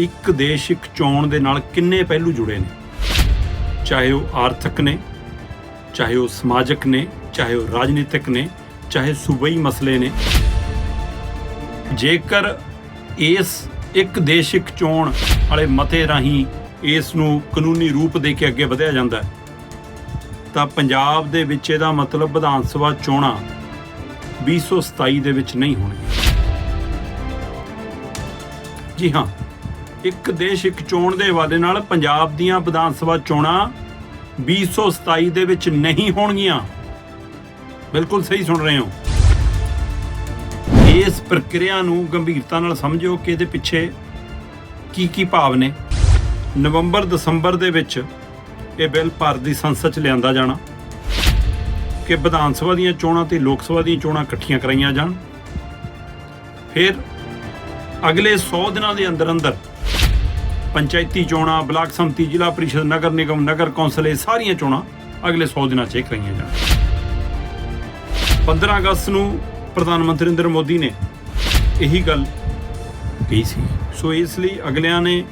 ਇੱਕ ਦੇਸ਼ ਇੱਕ ਚੋਣ ਦੇ ਨਾਲ ਕਿੰਨੇ ਪਹਿਲੂ ਜੁੜੇ ਨੇ? ਚਾਹੇ ਉਹ ਆਰਥਿਕ ਨੇ, ਚਾਹੇ ਉਹ ਸਮਾਜਿਕ ਨੇ, ਚਾਹੇ ਉਹ ਰਾਜਨੀਤਿਕ ਨੇ, ਚਾਹੇ ਸੂਬਾਈ ਮਸਲੇ ਨੇ। ਜੇਕਰ ਇਸ ਇੱਕ ਦੇਸ਼ ਇੱਕ ਚੋਣ ਵਾਲੇ ਮਤੇ ਰਾਹੀਂ ਇਸ ਨੂੰ ਕਾਨੂੰਨੀ ਰੂਪ ਦੇ ਕੇ ਅੱਗੇ ਵਧਿਆ ਜਾਂਦਾ ਤਾਂ ਪੰਜਾਬ ਦੇ ਵਿੱਚ ਇਹਦਾ ਮਤਲਬ ਵਿਧਾਨ ਸਭਾ ਚੋਣਾਂ 2027 ਦੇ ਵਿੱਚ ਨਹੀਂ ਹੋਣਗੀਆਂ। ਜੀ ਹਾਂ ਇੱਕ ਦੇਸ਼, ਇੱਕ ਚੋਣ ਦੇ ਹਵਾਲੇ ਨਾਲ ਪੰਜਾਬ ਦੀਆਂ ਵਿਧਾਨ ਸਭਾ ਚੋਣਾਂ 2027 ਦੇ ਵਿੱਚ ਨਹੀਂ ਹੋਣਗੀਆਂ। ਬਿਲਕੁਲ ਸਹੀ ਸੁਣ ਰਹੇ ਹੋ। ਇਸ ਪ੍ਰਕਿਰਿਆ ਨੂੰ ਗੰਭੀਰਤਾ ਨਾਲ ਸਮਝੋ ਕਿ ਇਹਦੇ ਪਿੱਛੇ ਕੀ ਕੀ ਭਾਵ ਨੇ। ਨਵੰਬਰ, ਦਸੰਬਰ ਦੇ ਵਿੱਚ ਇਹ ਬਿੱਲ ਭਾਰਤ ਦੀ ਸੰਸਦ 'ਚ ਲਿਆਂਦਾ ਜਾਣਾ ਕਿ ਵਿਧਾਨ ਸਭਾ ਦੀਆਂ ਚੋਣਾਂ ਤੇ ਲੋਕ ਸਭਾ ਦੀਆਂ ਚੋਣਾਂ ਇਕੱਠੀਆਂ ਕਰਾਈਆਂ ਜਾਣ। ਫਿਰ ਅਗਲੇ 100 ਦਿਨਾਂ ਦੇ ਅੰਦਰ ਅੰਦਰ ਪੰਚਾਇਤੀ ਚੋਣਾਂ, ਬਲਾਕ ਸੰਮਤੀ, ਜ਼ਿਲ੍ਹਾ ਪਰਿਸ਼ਦ, ਨਗਰ ਨਿਗਮ, ਨਗਰ ਕੌਂਸਲ, ਇਹ ਸਾਰੀਆਂ ਚੋਣਾਂ ਅਗਲੇ 100 ਦਿਨਾਂ 'ਚ ਇਹ ਕਰਾਈਆਂ ਜਾਣ। 15 ਅਗਸਤ ਨੂੰ ਪ੍ਰਧਾਨ ਮੰਤਰੀ ਨਰਿੰਦਰ ਮੋਦੀ ਨੇ ਇਹੀ ਗੱਲ ਕਹੀ ਸੀ। ਸੋ ਇਸ ਲਈ ਅਗਲਿਆਂ ਨੇ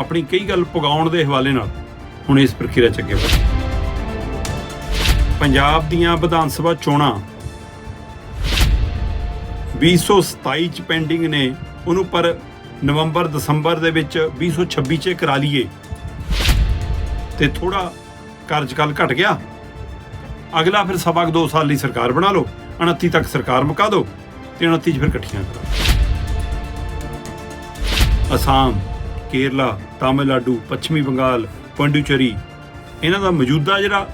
ਆਪਣੀ ਕਈ ਗੱਲ ਪੁਗਾਉਣ ਦੇ ਹਵਾਲੇ ਨਾਲ ਹੁਣ ਇਸ ਪ੍ਰਕਿਰਿਆ ਚ ਅੱਗੇ ਵਧੇ ਪੰਜਾਬ ਦੀਆਂ ਵਿਧਾਨ ਸਭਾ ਚੋਣਾਂ 2027 ਚ ਪੈਂਡਿੰਗ ਨੇ ਉਹਨੂੰ ਪਰ ਨਵੰਬਰ ਦਸੰਬਰ ਦੇ ਵਿੱਚ 2026 ਚ ਕਰਾ ਲਈਏ। ਤੇ ਥੋੜਾ ਕਾਰਜਕਾਲ ਘਟ ਗਿਆ। ਅਗਲਾ ਫਿਰ ਸਵਾ ਕੁ ਦੋ ਸਾਲ ਲਈ ਸਰਕਾਰ ਬਣਾ ਲਓ 29 ਤੱਕ ਸਰਕਾਰ ਮੁਕਾ ਦਿਓ ਤੇ 29 ਚ ਫਿਰ ਇਕੱਠੀਆਂ ਕਰੋ। ਅਸਾਮ, ਕੇਰਲਾ, ਤਾਮਿਲਨਾਡੂ, ਪੱਛਮੀ ਬੰਗਾਲ, ਪੌਂਡੀਚੇਰੀ, ਇਹਨਾਂ ਦਾ ਮੌਜੂਦਾ ਜਿਹੜਾ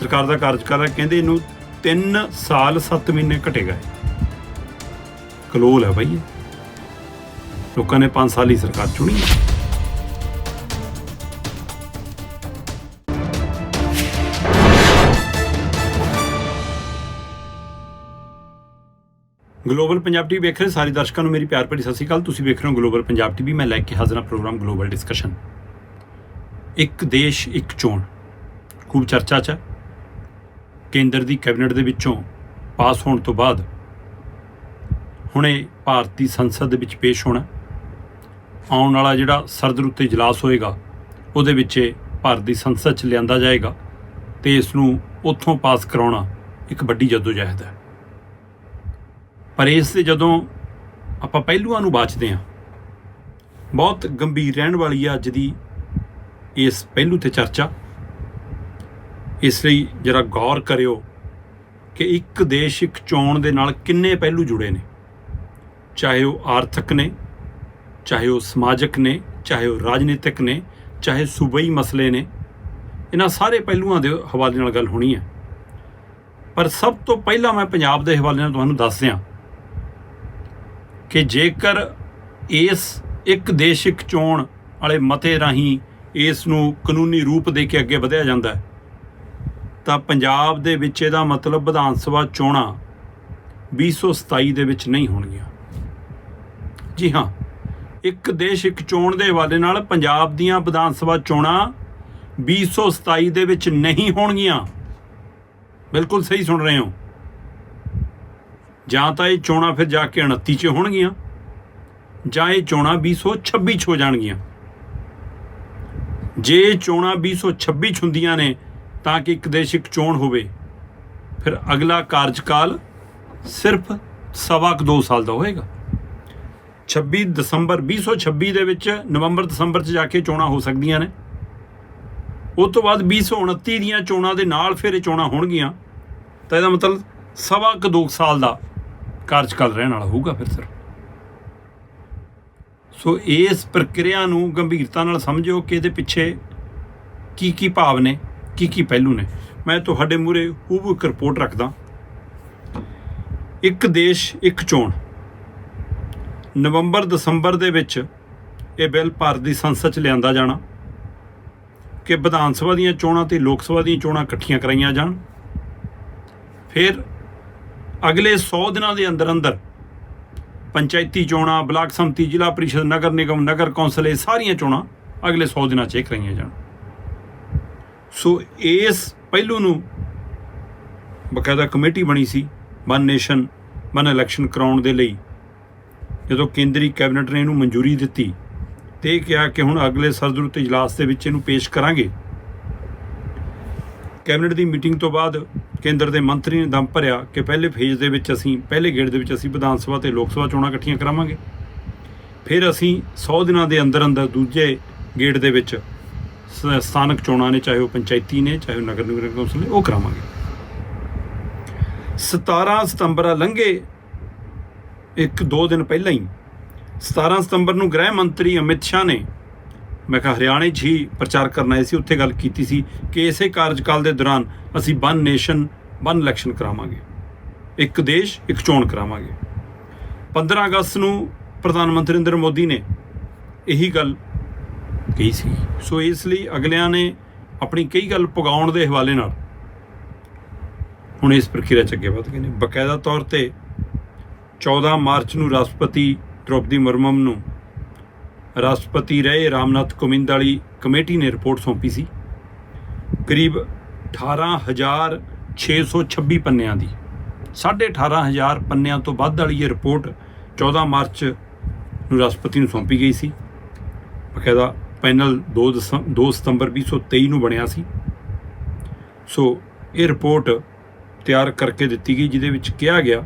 ਸਰਕਾਰ ਦਾ ਕਾਰਜਕਾਲ ਹੈ, ਕਹਿੰਦੇ ਇਹਨੂੰ 3 ਸਾਲ 7 ਮਹੀਨੇ ਘਟੇਗਾ ਕਲੋਲ ਹੈ ਭਾਈ ਲੋਕਾਂ ਨੇ 5 ਸਾਲ ਹੀ ਸਰਕਾਰ ਚੁਣੀ ਗਲੋਬਲ ਪੰਜਾਬ ਟੀਵੀ ਵੇਖ ਰਹੇ ਸਾਰੇ ਦਰਸ਼ਕਾਂ ਨੂੰ ਮੇਰੀ ਪਿਆਰ ਭਰੀ ਸਤਿ ਸ਼੍ਰੀ ਅਕਾਲ। ਤੁਸੀਂ ਵੇਖ ਰਹੇ ਹੋ ਗਲੋਬਲ ਪੰਜਾਬ ਟੀਵੀ ਮੈਂ ਲੈ ਕੇ ਹਾਜ਼ਰ ਹਾਂ ਪ੍ਰੋਗਰਾਮ ਗਲੋਬਲ ਡਿਸਕਸ਼ਨ। ਇੱਕ ਦੇਸ਼, ਇੱਕ ਚੋਣ। ਖੂਬ ਚਰਚਾ 'ਚ ਹੈ। ਕੇਂਦਰ ਦੀ ਕੈਬਨਿਟ ਦੇ ਵਿੱਚੋਂ ਪਾਸ ਹੋਣ ਤੋਂ ਬਾਅਦ ਹੁਣੇ ਭਾਰਤੀ ਸੰਸਦ ਦੇ ਵਿੱਚ ਪੇਸ਼ ਹੋਣਾ। ਆਉਣ ਵਾਲਾ ਜਿਹੜਾ ਸਰਦ ਰੁੱਤ ਇਜਲਾਸ ਹੋਏਗਾ, ਉਹਦੇ ਵਿੱਚ ਭਾਰਤ ਦੀ ਸੰਸਦ 'ਚ ਲਿਆਂਦਾ ਜਾਏਗਾ ਤੇ ਇਸ ਨੂੰ ਉੱਥੋਂ ਪਾਸ ਕਰਾਉਣਾ ਇੱਕ ਵੱਡੀ ਜਦੋਜਹਿਦ ਹੈ। ਪਰ ਇਸ ਦੇ ਜਦੋਂ ਆਪਾਂ ਪਹਿਲੂਆਂ ਨੂੰ ਬਾਚਦੇ ਹਾਂ, ਬਹੁਤ ਗੰਭੀਰ ਰਹਿਣ ਵਾਲੀ ਆ ਅੱਜ ਦੀ ਇਸ ਪਹਿਲੂ ਤੇ ਚਰਚਾ। ਇਸ ਲਈ ਜਰਾ ਗੌਰ ਕਰਿਓ ਕਿ ਇੱਕ ਦੇਸ਼ ਇੱਕ ਚੋਣ ਦੇ ਨਾਲ ਕਿੰਨੇ ਪਹਿਲੂ ਜੁੜੇ ਨੇ, ਚਾਹੇ ਉਹ ਆਰਥਿਕ ਨੇ ਚਾਹੇ ਉਹ ਸਮਾਜਿਕ ਨੇ, ਚਾਹੇ ਉਹ ਰਾਜਨੀਤਿਕ ਨੇ, ਚਾਹੇ ਸੂਬਾਈ ਮਸਲੇ ਨੇ, ਇਹਨਾਂ ਸਾਰੇ ਪਹਿਲੂਆਂ ਦੇ ਹਵਾਲੇ ਨਾਲ ਗੱਲ ਹੋਣੀ ਹੈ। ਪਰ ਸਭ ਤੋਂ ਪਹਿਲਾਂ ਮੈਂ ਪੰਜਾਬ ਦੇ ਹਵਾਲੇ ਨਾਲ ਤੁਹਾਨੂੰ ਦੱਸ ਦਿਆਂ ਕਿ ਜੇਕਰ ਇਸ ਇੱਕ ਦੇਸ਼ ਇੱਕ ਚੋਣ ਵਾਲੇ ਮਤੇ ਰਾਹੀਂ ਇਸ ਨੂੰ ਕਾਨੂੰਨੀ ਰੂਪ ਦੇ ਕੇ ਅੱਗੇ ਵਧਿਆ ਜਾਂਦਾ ਹੈ, ਤਾਂ ਪੰਜਾਬ ਦੇ ਵਿੱਚ ਇਹਦਾ ਮਤਲਬ ਵਿਧਾਨ ਸਭਾ ਚੋਣਾਂ 2027 ਦੇ ਵਿੱਚ ਨਹੀਂ ਹੋਣਗੀਆਂ। ਜੀ ਹਾਂ ਇੱਕ ਦੇਸ਼, ਇੱਕ ਚੋਣ ਦੇ ਹਵਾਲੇ ਨਾਲ ਪੰਜਾਬ ਦੀਆਂ ਵਿਧਾਨ ਸਭਾ ਚੋਣਾਂ 2027 ਦੇ ਵਿੱਚ ਨਹੀਂ ਹੋਣਗੀਆਂ। ਬਿਲਕੁਲ ਸਹੀ ਸੁਣ ਰਹੇ ਹੋ। ਜਾਂ ਤਾਂ ਇਹ ਚੋਣਾਂ ਫਿਰ ਜਾ ਕੇ 29 ਚ ਹੋਣਗੀਆਂ, ਜਾਂ ਇਹ ਚੋਣਾਂ 2026 ਚ ਹੋ ਜਾਣਗੀਆਂ। ਜੇ ਇਹ ਚੋਣਾਂ 2026 ਚ ਹੁੰਦੀਆਂ ਨੇ, ਤਾਂ ਕਿ ਇੱਕ ਦੇਸ਼, ਇੱਕ ਚੋਣ ਹੋਵੇ, ਫਿਰ ਅਗਲਾ ਕਾਰਜਕਾਲ ਸਿਰਫ ਸਵਾ ਕੁ ਦੋ ਸਾਲ ਦਾ ਹੋਏਗਾ। 26 ਦਸੰਬਰ 2026 ਦੇ ਵਿੱਚ ਨਵੰਬਰ, ਦਸੰਬਰ ਚ ਜਾ ਕੇ ਚੋਣਾਂ ਹੋ ਸਕਦੀਆਂ ਨੇ। ਉਸ ਤੋਂ ਬਾਅਦ 2029 ਦੀਆਂ ਚੋਣਾਂ ਦੇ ਨਾਲ ਫਿਰ ਇਹ ਚੋਣਾਂ ਹੋਣਗੀਆਂ। ਤਾਂ ਇਹਦਾ ਮਤਲਬ ਸਵਾ ਕੁ ਦੋ ਸਾਲ ਦਾ ਕਾਰਜਕਾਲ ਰਹਿਣ ਵਾਲਾ ਹੋਊਗਾ ਫਿਰ ਸਰ। ਸੋ ਇਸ ਪ੍ਰਕਿਰਿਆ ਨੂੰ ਗੰਭੀਰਤਾ ਨਾਲ ਸਮਝੋ ਕਿ ਇਹਦੇ ਪਿੱਛੇ ਕੀ ਕੀ ਭਾਵ ਨੇ, ਕੀ ਕੀ ਪਹਿਲੂ ਨੇ। ਮੈਂ ਤੁਹਾਡੇ ਮੂਹਰੇ ਹੂਬਹੂ ਇੱਕ ਰਿਪੋਰਟ ਰੱਖਦਾ। ਇੱਕ ਦੇਸ਼, ਇੱਕ ਚੋਣ। ਨਵੰਬਰ ਦਸੰਬਰ ਦੇ ਵਿੱਚ ਇਹ ਬਿੱਲ ਭਾਰਤ ਦੀ ਸੰਸਦ 'ਚ ਲਿਆਂਦਾ ਜਾਣਾ ਕਿ ਵਿਧਾਨ ਸਭਾ ਦੀਆਂ ਚੋਣਾਂ ਤੇ ਲੋਕ ਸਭਾ ਦੀਆਂ ਚੋਣਾਂ ਇਕੱਠੀਆਂ ਕਰਾਈਆਂ ਜਾਣ। ਫਿਰ ਅਗਲੇ 100 ਦਿਨਾਂ ਦੇ ਅੰਦਰ ਅੰਦਰ ਪੰਚਾਇਤੀ ਚੋਣਾਂ, ਬਲਾਕ ਸੰਮਤੀ, ਜ਼ਿਲ੍ਹਾ ਪਰਿਸ਼ਦ, ਨਗਰ ਨਿਗਮ, ਨਗਰ ਕੌਂਸਲ ਇਹ ਸਾਰੀਆਂ ਚੋਣਾਂ ਅਗਲੇ 100 ਦਿਨਾਂ 'ਚ ਇਹ ਕਰਾਈਆਂ ਜਾਣ। ਸੋ ਇਸ ਪਹਿਲੂ ਨੂੰ ਬਕਾਇਦਾ ਕਮੇਟੀ ਬਣੀ ਸੀ ਵਨ ਨੇਸ਼ਨ ਵਨ ਇਲੈਕਸ਼ਨ ਕਰਾਉਣ ਦੇ ਲਈ। ਜਦੋਂ ਕੇਂਦਰੀ ਕੈਬਨਿਟ ਨੇ ਇਹਨੂੰ ਮਨਜ਼ੂਰੀ ਦਿੱਤੀ ਤੇ ਇਹ ਕਿਹਾ ਕਿ ਹੁਣ ਅਗਲੇ ਸਰਦਰੁੱਤ ਇਜਲਾਸ ਦੇ ਵਿੱਚ ਇਹਨੂੰ ਪੇਸ਼ ਕਰਾਂਗੇ। ਕੈਬਨਿਟ ਦੀ ਮੀਟਿੰਗ ਤੋਂ ਬਾਅਦ ਕੇਂਦਰ ਦੇ ਮੰਤਰੀ ਨੇ ਦਮ ਭਰਿਆ ਕਿ ਪਹਿਲੇ ਫੇਜ਼ ਦੇ ਵਿੱਚ ਅਸੀਂ, ਪਹਿਲੇ ਗੇੜ ਦੇ ਵਿੱਚ ਅਸੀਂ ਵਿਧਾਨ ਸਭਾ ਤੇ ਲੋਕ ਸਭਾ ਚੋਣਾਂ ਇਕੱਠੀਆਂ ਕਰਾਵਾਂਗੇ। ਫਿਰ ਅਸੀਂ 100 ਦਿਨਾਂ ਦੇ ਅੰਦਰ ਅੰਦਰ ਦੂਜੇ ਗੇੜ ਦੇ ਵਿੱਚ ਸ- ਸਥਾਨਕ ਚੋਣਾਂ ਨੇ, ਚਾਹੇ ਉਹ ਪੰਚਾਇਤੀ ਨੇ, ਚਾਹੇ ਉਹ ਨਗਰ ਨਿਗਮ ਕੌਂਸਲ ਨੇ, ਉਹ ਕਰਾਵਾਂਗੇ। 17 ਸਤੰਬਰ ਲੰਘੇ ਇੱਕ ਦੋ ਦਿਨ ਪਹਿਲਾਂ ਹੀ 17 ਸਤੰਬਰ ਨੂੰ ਗ੍ਰਹਿ ਮੰਤਰੀ ਅਮਿਤ ਸ਼ਾਹ ਨੇ, ਮੈਂ ਕਿਹਾ ਹਰਿਆਣੇ 'ਚ ਹੀ ਪ੍ਰਚਾਰ ਕਰਨ ਆਏ ਸੀ, ਉੱਥੇ ਗੱਲ ਕੀਤੀ ਸੀ ਕਿ ਇਸੇ ਕਾਰਜਕਾਲ ਦੇ ਦੌਰਾਨ ਅਸੀਂ ਵਨ ਨੇਸ਼ਨ ਵਨ ਇਲੈਕਸ਼ਨ ਕਰਾਵਾਂਗੇ, ਇੱਕ ਦੇਸ਼, ਇੱਕ ਚੋਣ ਕਰਾਵਾਂਗੇ। 15 ਅਗਸਤ ਨੂੰ ਪ੍ਰਧਾਨ ਮੰਤਰੀ ਨਰਿੰਦਰ ਮੋਦੀ ਨੇ ਇਹੀ ਗੱਲ ਕਹੀ ਸੀ। ਸੋ ਇਸ ਲਈ ਅਗਲਿਆਂ ਨੇ ਆਪਣੀ ਕਈ ਗੱਲ ਪੁਗਾਉਣ ਦੇ ਹਵਾਲੇ ਨਾਲ ਹੁਣ ਇਸ ਪ੍ਰਕਿਰਿਆ ਚ ਅੱਗੇ ਵਧ ਗਏ ਨੇ। ਬਕਾਇਦਾ ਤੌਰ ਤੇ 14 ਮਾਰਚ ਨੂੰ ਰਾਸ਼ਟਰਪਤੀ ਦ੍ਰੋਪਦੀ ਮੁਰਮਮ ਨੂੰ ਰਾਸ਼ਟਰਪਤੀ ਰਹੇ ਰਾਮਨਾਥ ਕੋਵਿੰਦ ਵਾਲੀ ਕਮੇਟੀ ਨੇ ਰਿਪੋਰਟ ਸੌਂਪੀ ਸੀ। ਕਰੀਬ 18626 ਪੰਨਿਆਂ ਦੀ। 18500 ਪੰਨਿਆਂ ਤੋਂ ਵੱਧ ਵਾਲੀ ਇਹ ਰਿਪੋਰਟ 14 ਮਾਰਚ ਨੂੰ ਰਾਸ਼ਟਰਪਤੀ ਨੂੰ ਸੌਂਪੀ ਗਈ ਸੀ। ਬਕਾਇਦਾ ਪੈਨਲ 2 ਦਸੰ- 2 ਸਤੰਬਰ 2023 ਨੂੰ ਬਣਿਆ ਸੀ। ਸੋ ਇਹ ਰਿਪੋਰਟ ਤਿਆਰ ਕਰਕੇ ਦਿੱਤੀ ਗਈ, ਜਿਹਦੇ ਵਿੱਚ ਕਿਹਾ ਗਿਆ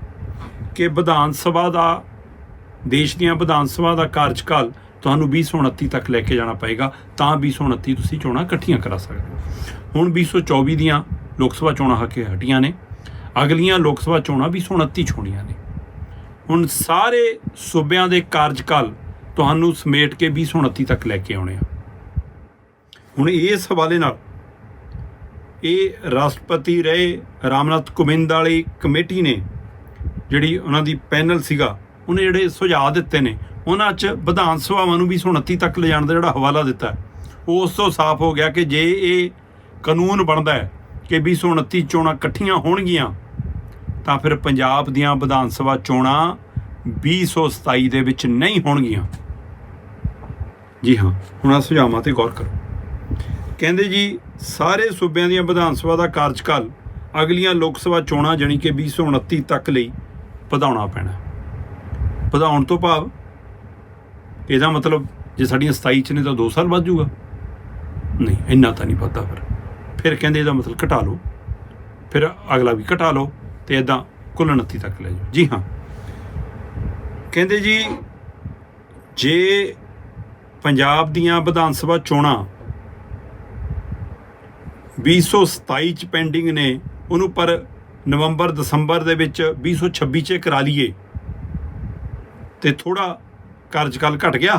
ਕਿ ਵਿਧਾਨ ਸਭਾ ਦਾ, ਦੇਸ਼ ਦੀਆਂ ਵਿਧਾਨ ਸਭਾ ਦਾ ਕਾਰਜਕਾਲ ਤੁਹਾਨੂੰ 2029 ਤੱਕ ਲੈ ਕੇ ਜਾਣਾ ਪਏਗਾ। ਤਾਂ 2029 ਤੁਸੀਂ ਚੋਣਾਂ ਇਕੱਠੀਆਂ ਕਰਾ ਸਕਦੇ ਹੋ। ਹੁਣ 2024 ਦੀਆਂ ਲੋਕ ਸਭਾ ਚੋਣਾਂ ਹਕੇ ਹਟੀਆਂ ਨੇ। ਅਗਲੀਆਂ ਲੋਕ ਸਭਾ ਚੋਣਾਂ 2029 ਚ ਹੋਣੀਆਂ ਨੇ। ਹੁਣ ਸਾਰੇ ਸੂਬਿਆਂ ਦੇ ਕਾਰਜਕਾਲ ਤੁਹਾਨੂੰ ਸਮੇਟ ਕੇ 2029 ਤੱਕ ਲੈ ਕੇ ਆਉਣੇ ਆ। ਹੁਣ ਇਸ ਹਵਾਲੇ ਨਾਲ ਇਹ ਰਾਸ਼ਟਰਪਤੀ ਰਹੇ ਰਾਮਨਾਥ ਕੋਵਿੰਦ ਵਾਲੀ ਕਮੇਟੀ ਨੇ ਜਿਹੜੀ ਉਹਨਾਂ ਦੀ ਪੈਨਲ ਸੀਗਾ ਉਹਨੇ ਜਿਹੜੇ ਸੁਝਾਅ ਦਿੱਤੇ ਨੇ ਉਹਨਾਂ 'ਚ ਵਿਧਾਨ ਸਭਾਵਾਂ ਨੂੰ 2029 ਤੱਕ ਲਿਜਾਣ ਦਾ ਜਿਹੜਾ ਹਵਾਲਾ ਦਿੱਤਾ ਹੈ, ਉਸ ਤੋਂ ਸਾਫ਼ ਹੋ ਗਿਆ ਕਿ ਜੇ ਇਹ ਕਾਨੂੰਨ ਬਣਦਾ ਹੈ ਕਿ 2029 ਚੋਣਾਂ ਇਕੱਠੀਆਂ ਹੋਣਗੀਆਂ ਤਾਂ ਫਿਰ ਪੰਜਾਬ ਦੀਆਂ ਵਿਧਾਨ ਸਭਾ ਚੋਣਾਂ 2027 ਦੇ ਵਿੱਚ ਨਹੀਂ ਹੋਣਗੀਆਂ। ਜੀ ਹਾਂ ਹੁਣ ਆ ਸੁਝਾਵਾਂ ਤੇ ਗੌਰ ਕਰੋ। ਕਹਿੰਦੇ ਜੀ ਸਾਰੇ ਸੂਬਿਆਂ ਦੀਆਂ ਵਿਧਾਨ ਸਭਾ ਦਾ ਕਾਰਜਕਾਲ ਅਗਲੀਆਂ ਲੋਕ ਸਭਾ ਚੋਣਾਂ ਜਾਣੀ ਕਿ 2029 ਤੱਕ ਲਈ ਵਧਾਉਣਾ ਪੈਣਾ। ਵਧਾਉਣ ਤੋਂ ਭਾਵ ਇਹਦਾ ਮਤਲਬ ਜੇ ਸਾਡੀਆਂ 27 ਚ ਨੇ ਤਾਂ 2 ਸਾਲ ਵੱਧ ਜੂਗਾ ਨਹੀਂ, ਇੰਨਾ ਤਾਂ ਨਹੀਂ ਵੱਧਦਾ ਫਿਰ। ਫਿਰ ਕਹਿੰਦੇ ਇਹਦਾ ਮਤਲਬ ਘਟਾ ਲਓ। ਫਿਰ ਅਗਲਾ ਵੀ ਘਟਾ ਲਓ ਤੇ ਇਦਾਂ ਕੁੱਲ 29 ਤੱਕ ਲੈ ਜਾਓ। ਜੀ ਹਾਂ। ਕਹਿੰਦੇ ਜੀ, ਜੇ ਪੰਜਾਬ ਦੀਆਂ ਵਿਧਾਨ ਸਭਾ ਚੋਣਾਂ 2027 ਚ ਪੈਂਡਿੰਗ ਨੇ, ਉਹਨੂੰ ਪਰ ਨਵੰਬਰ, ਦਸੰਬਰ ਦੇ ਵਿੱਚ 2026 ਚ ਕਰਾ ਲਈਏ। ਤੇ ਥੋੜਾ ਕਾਰਜਕਾਲ ਘਟ ਗਿਆ।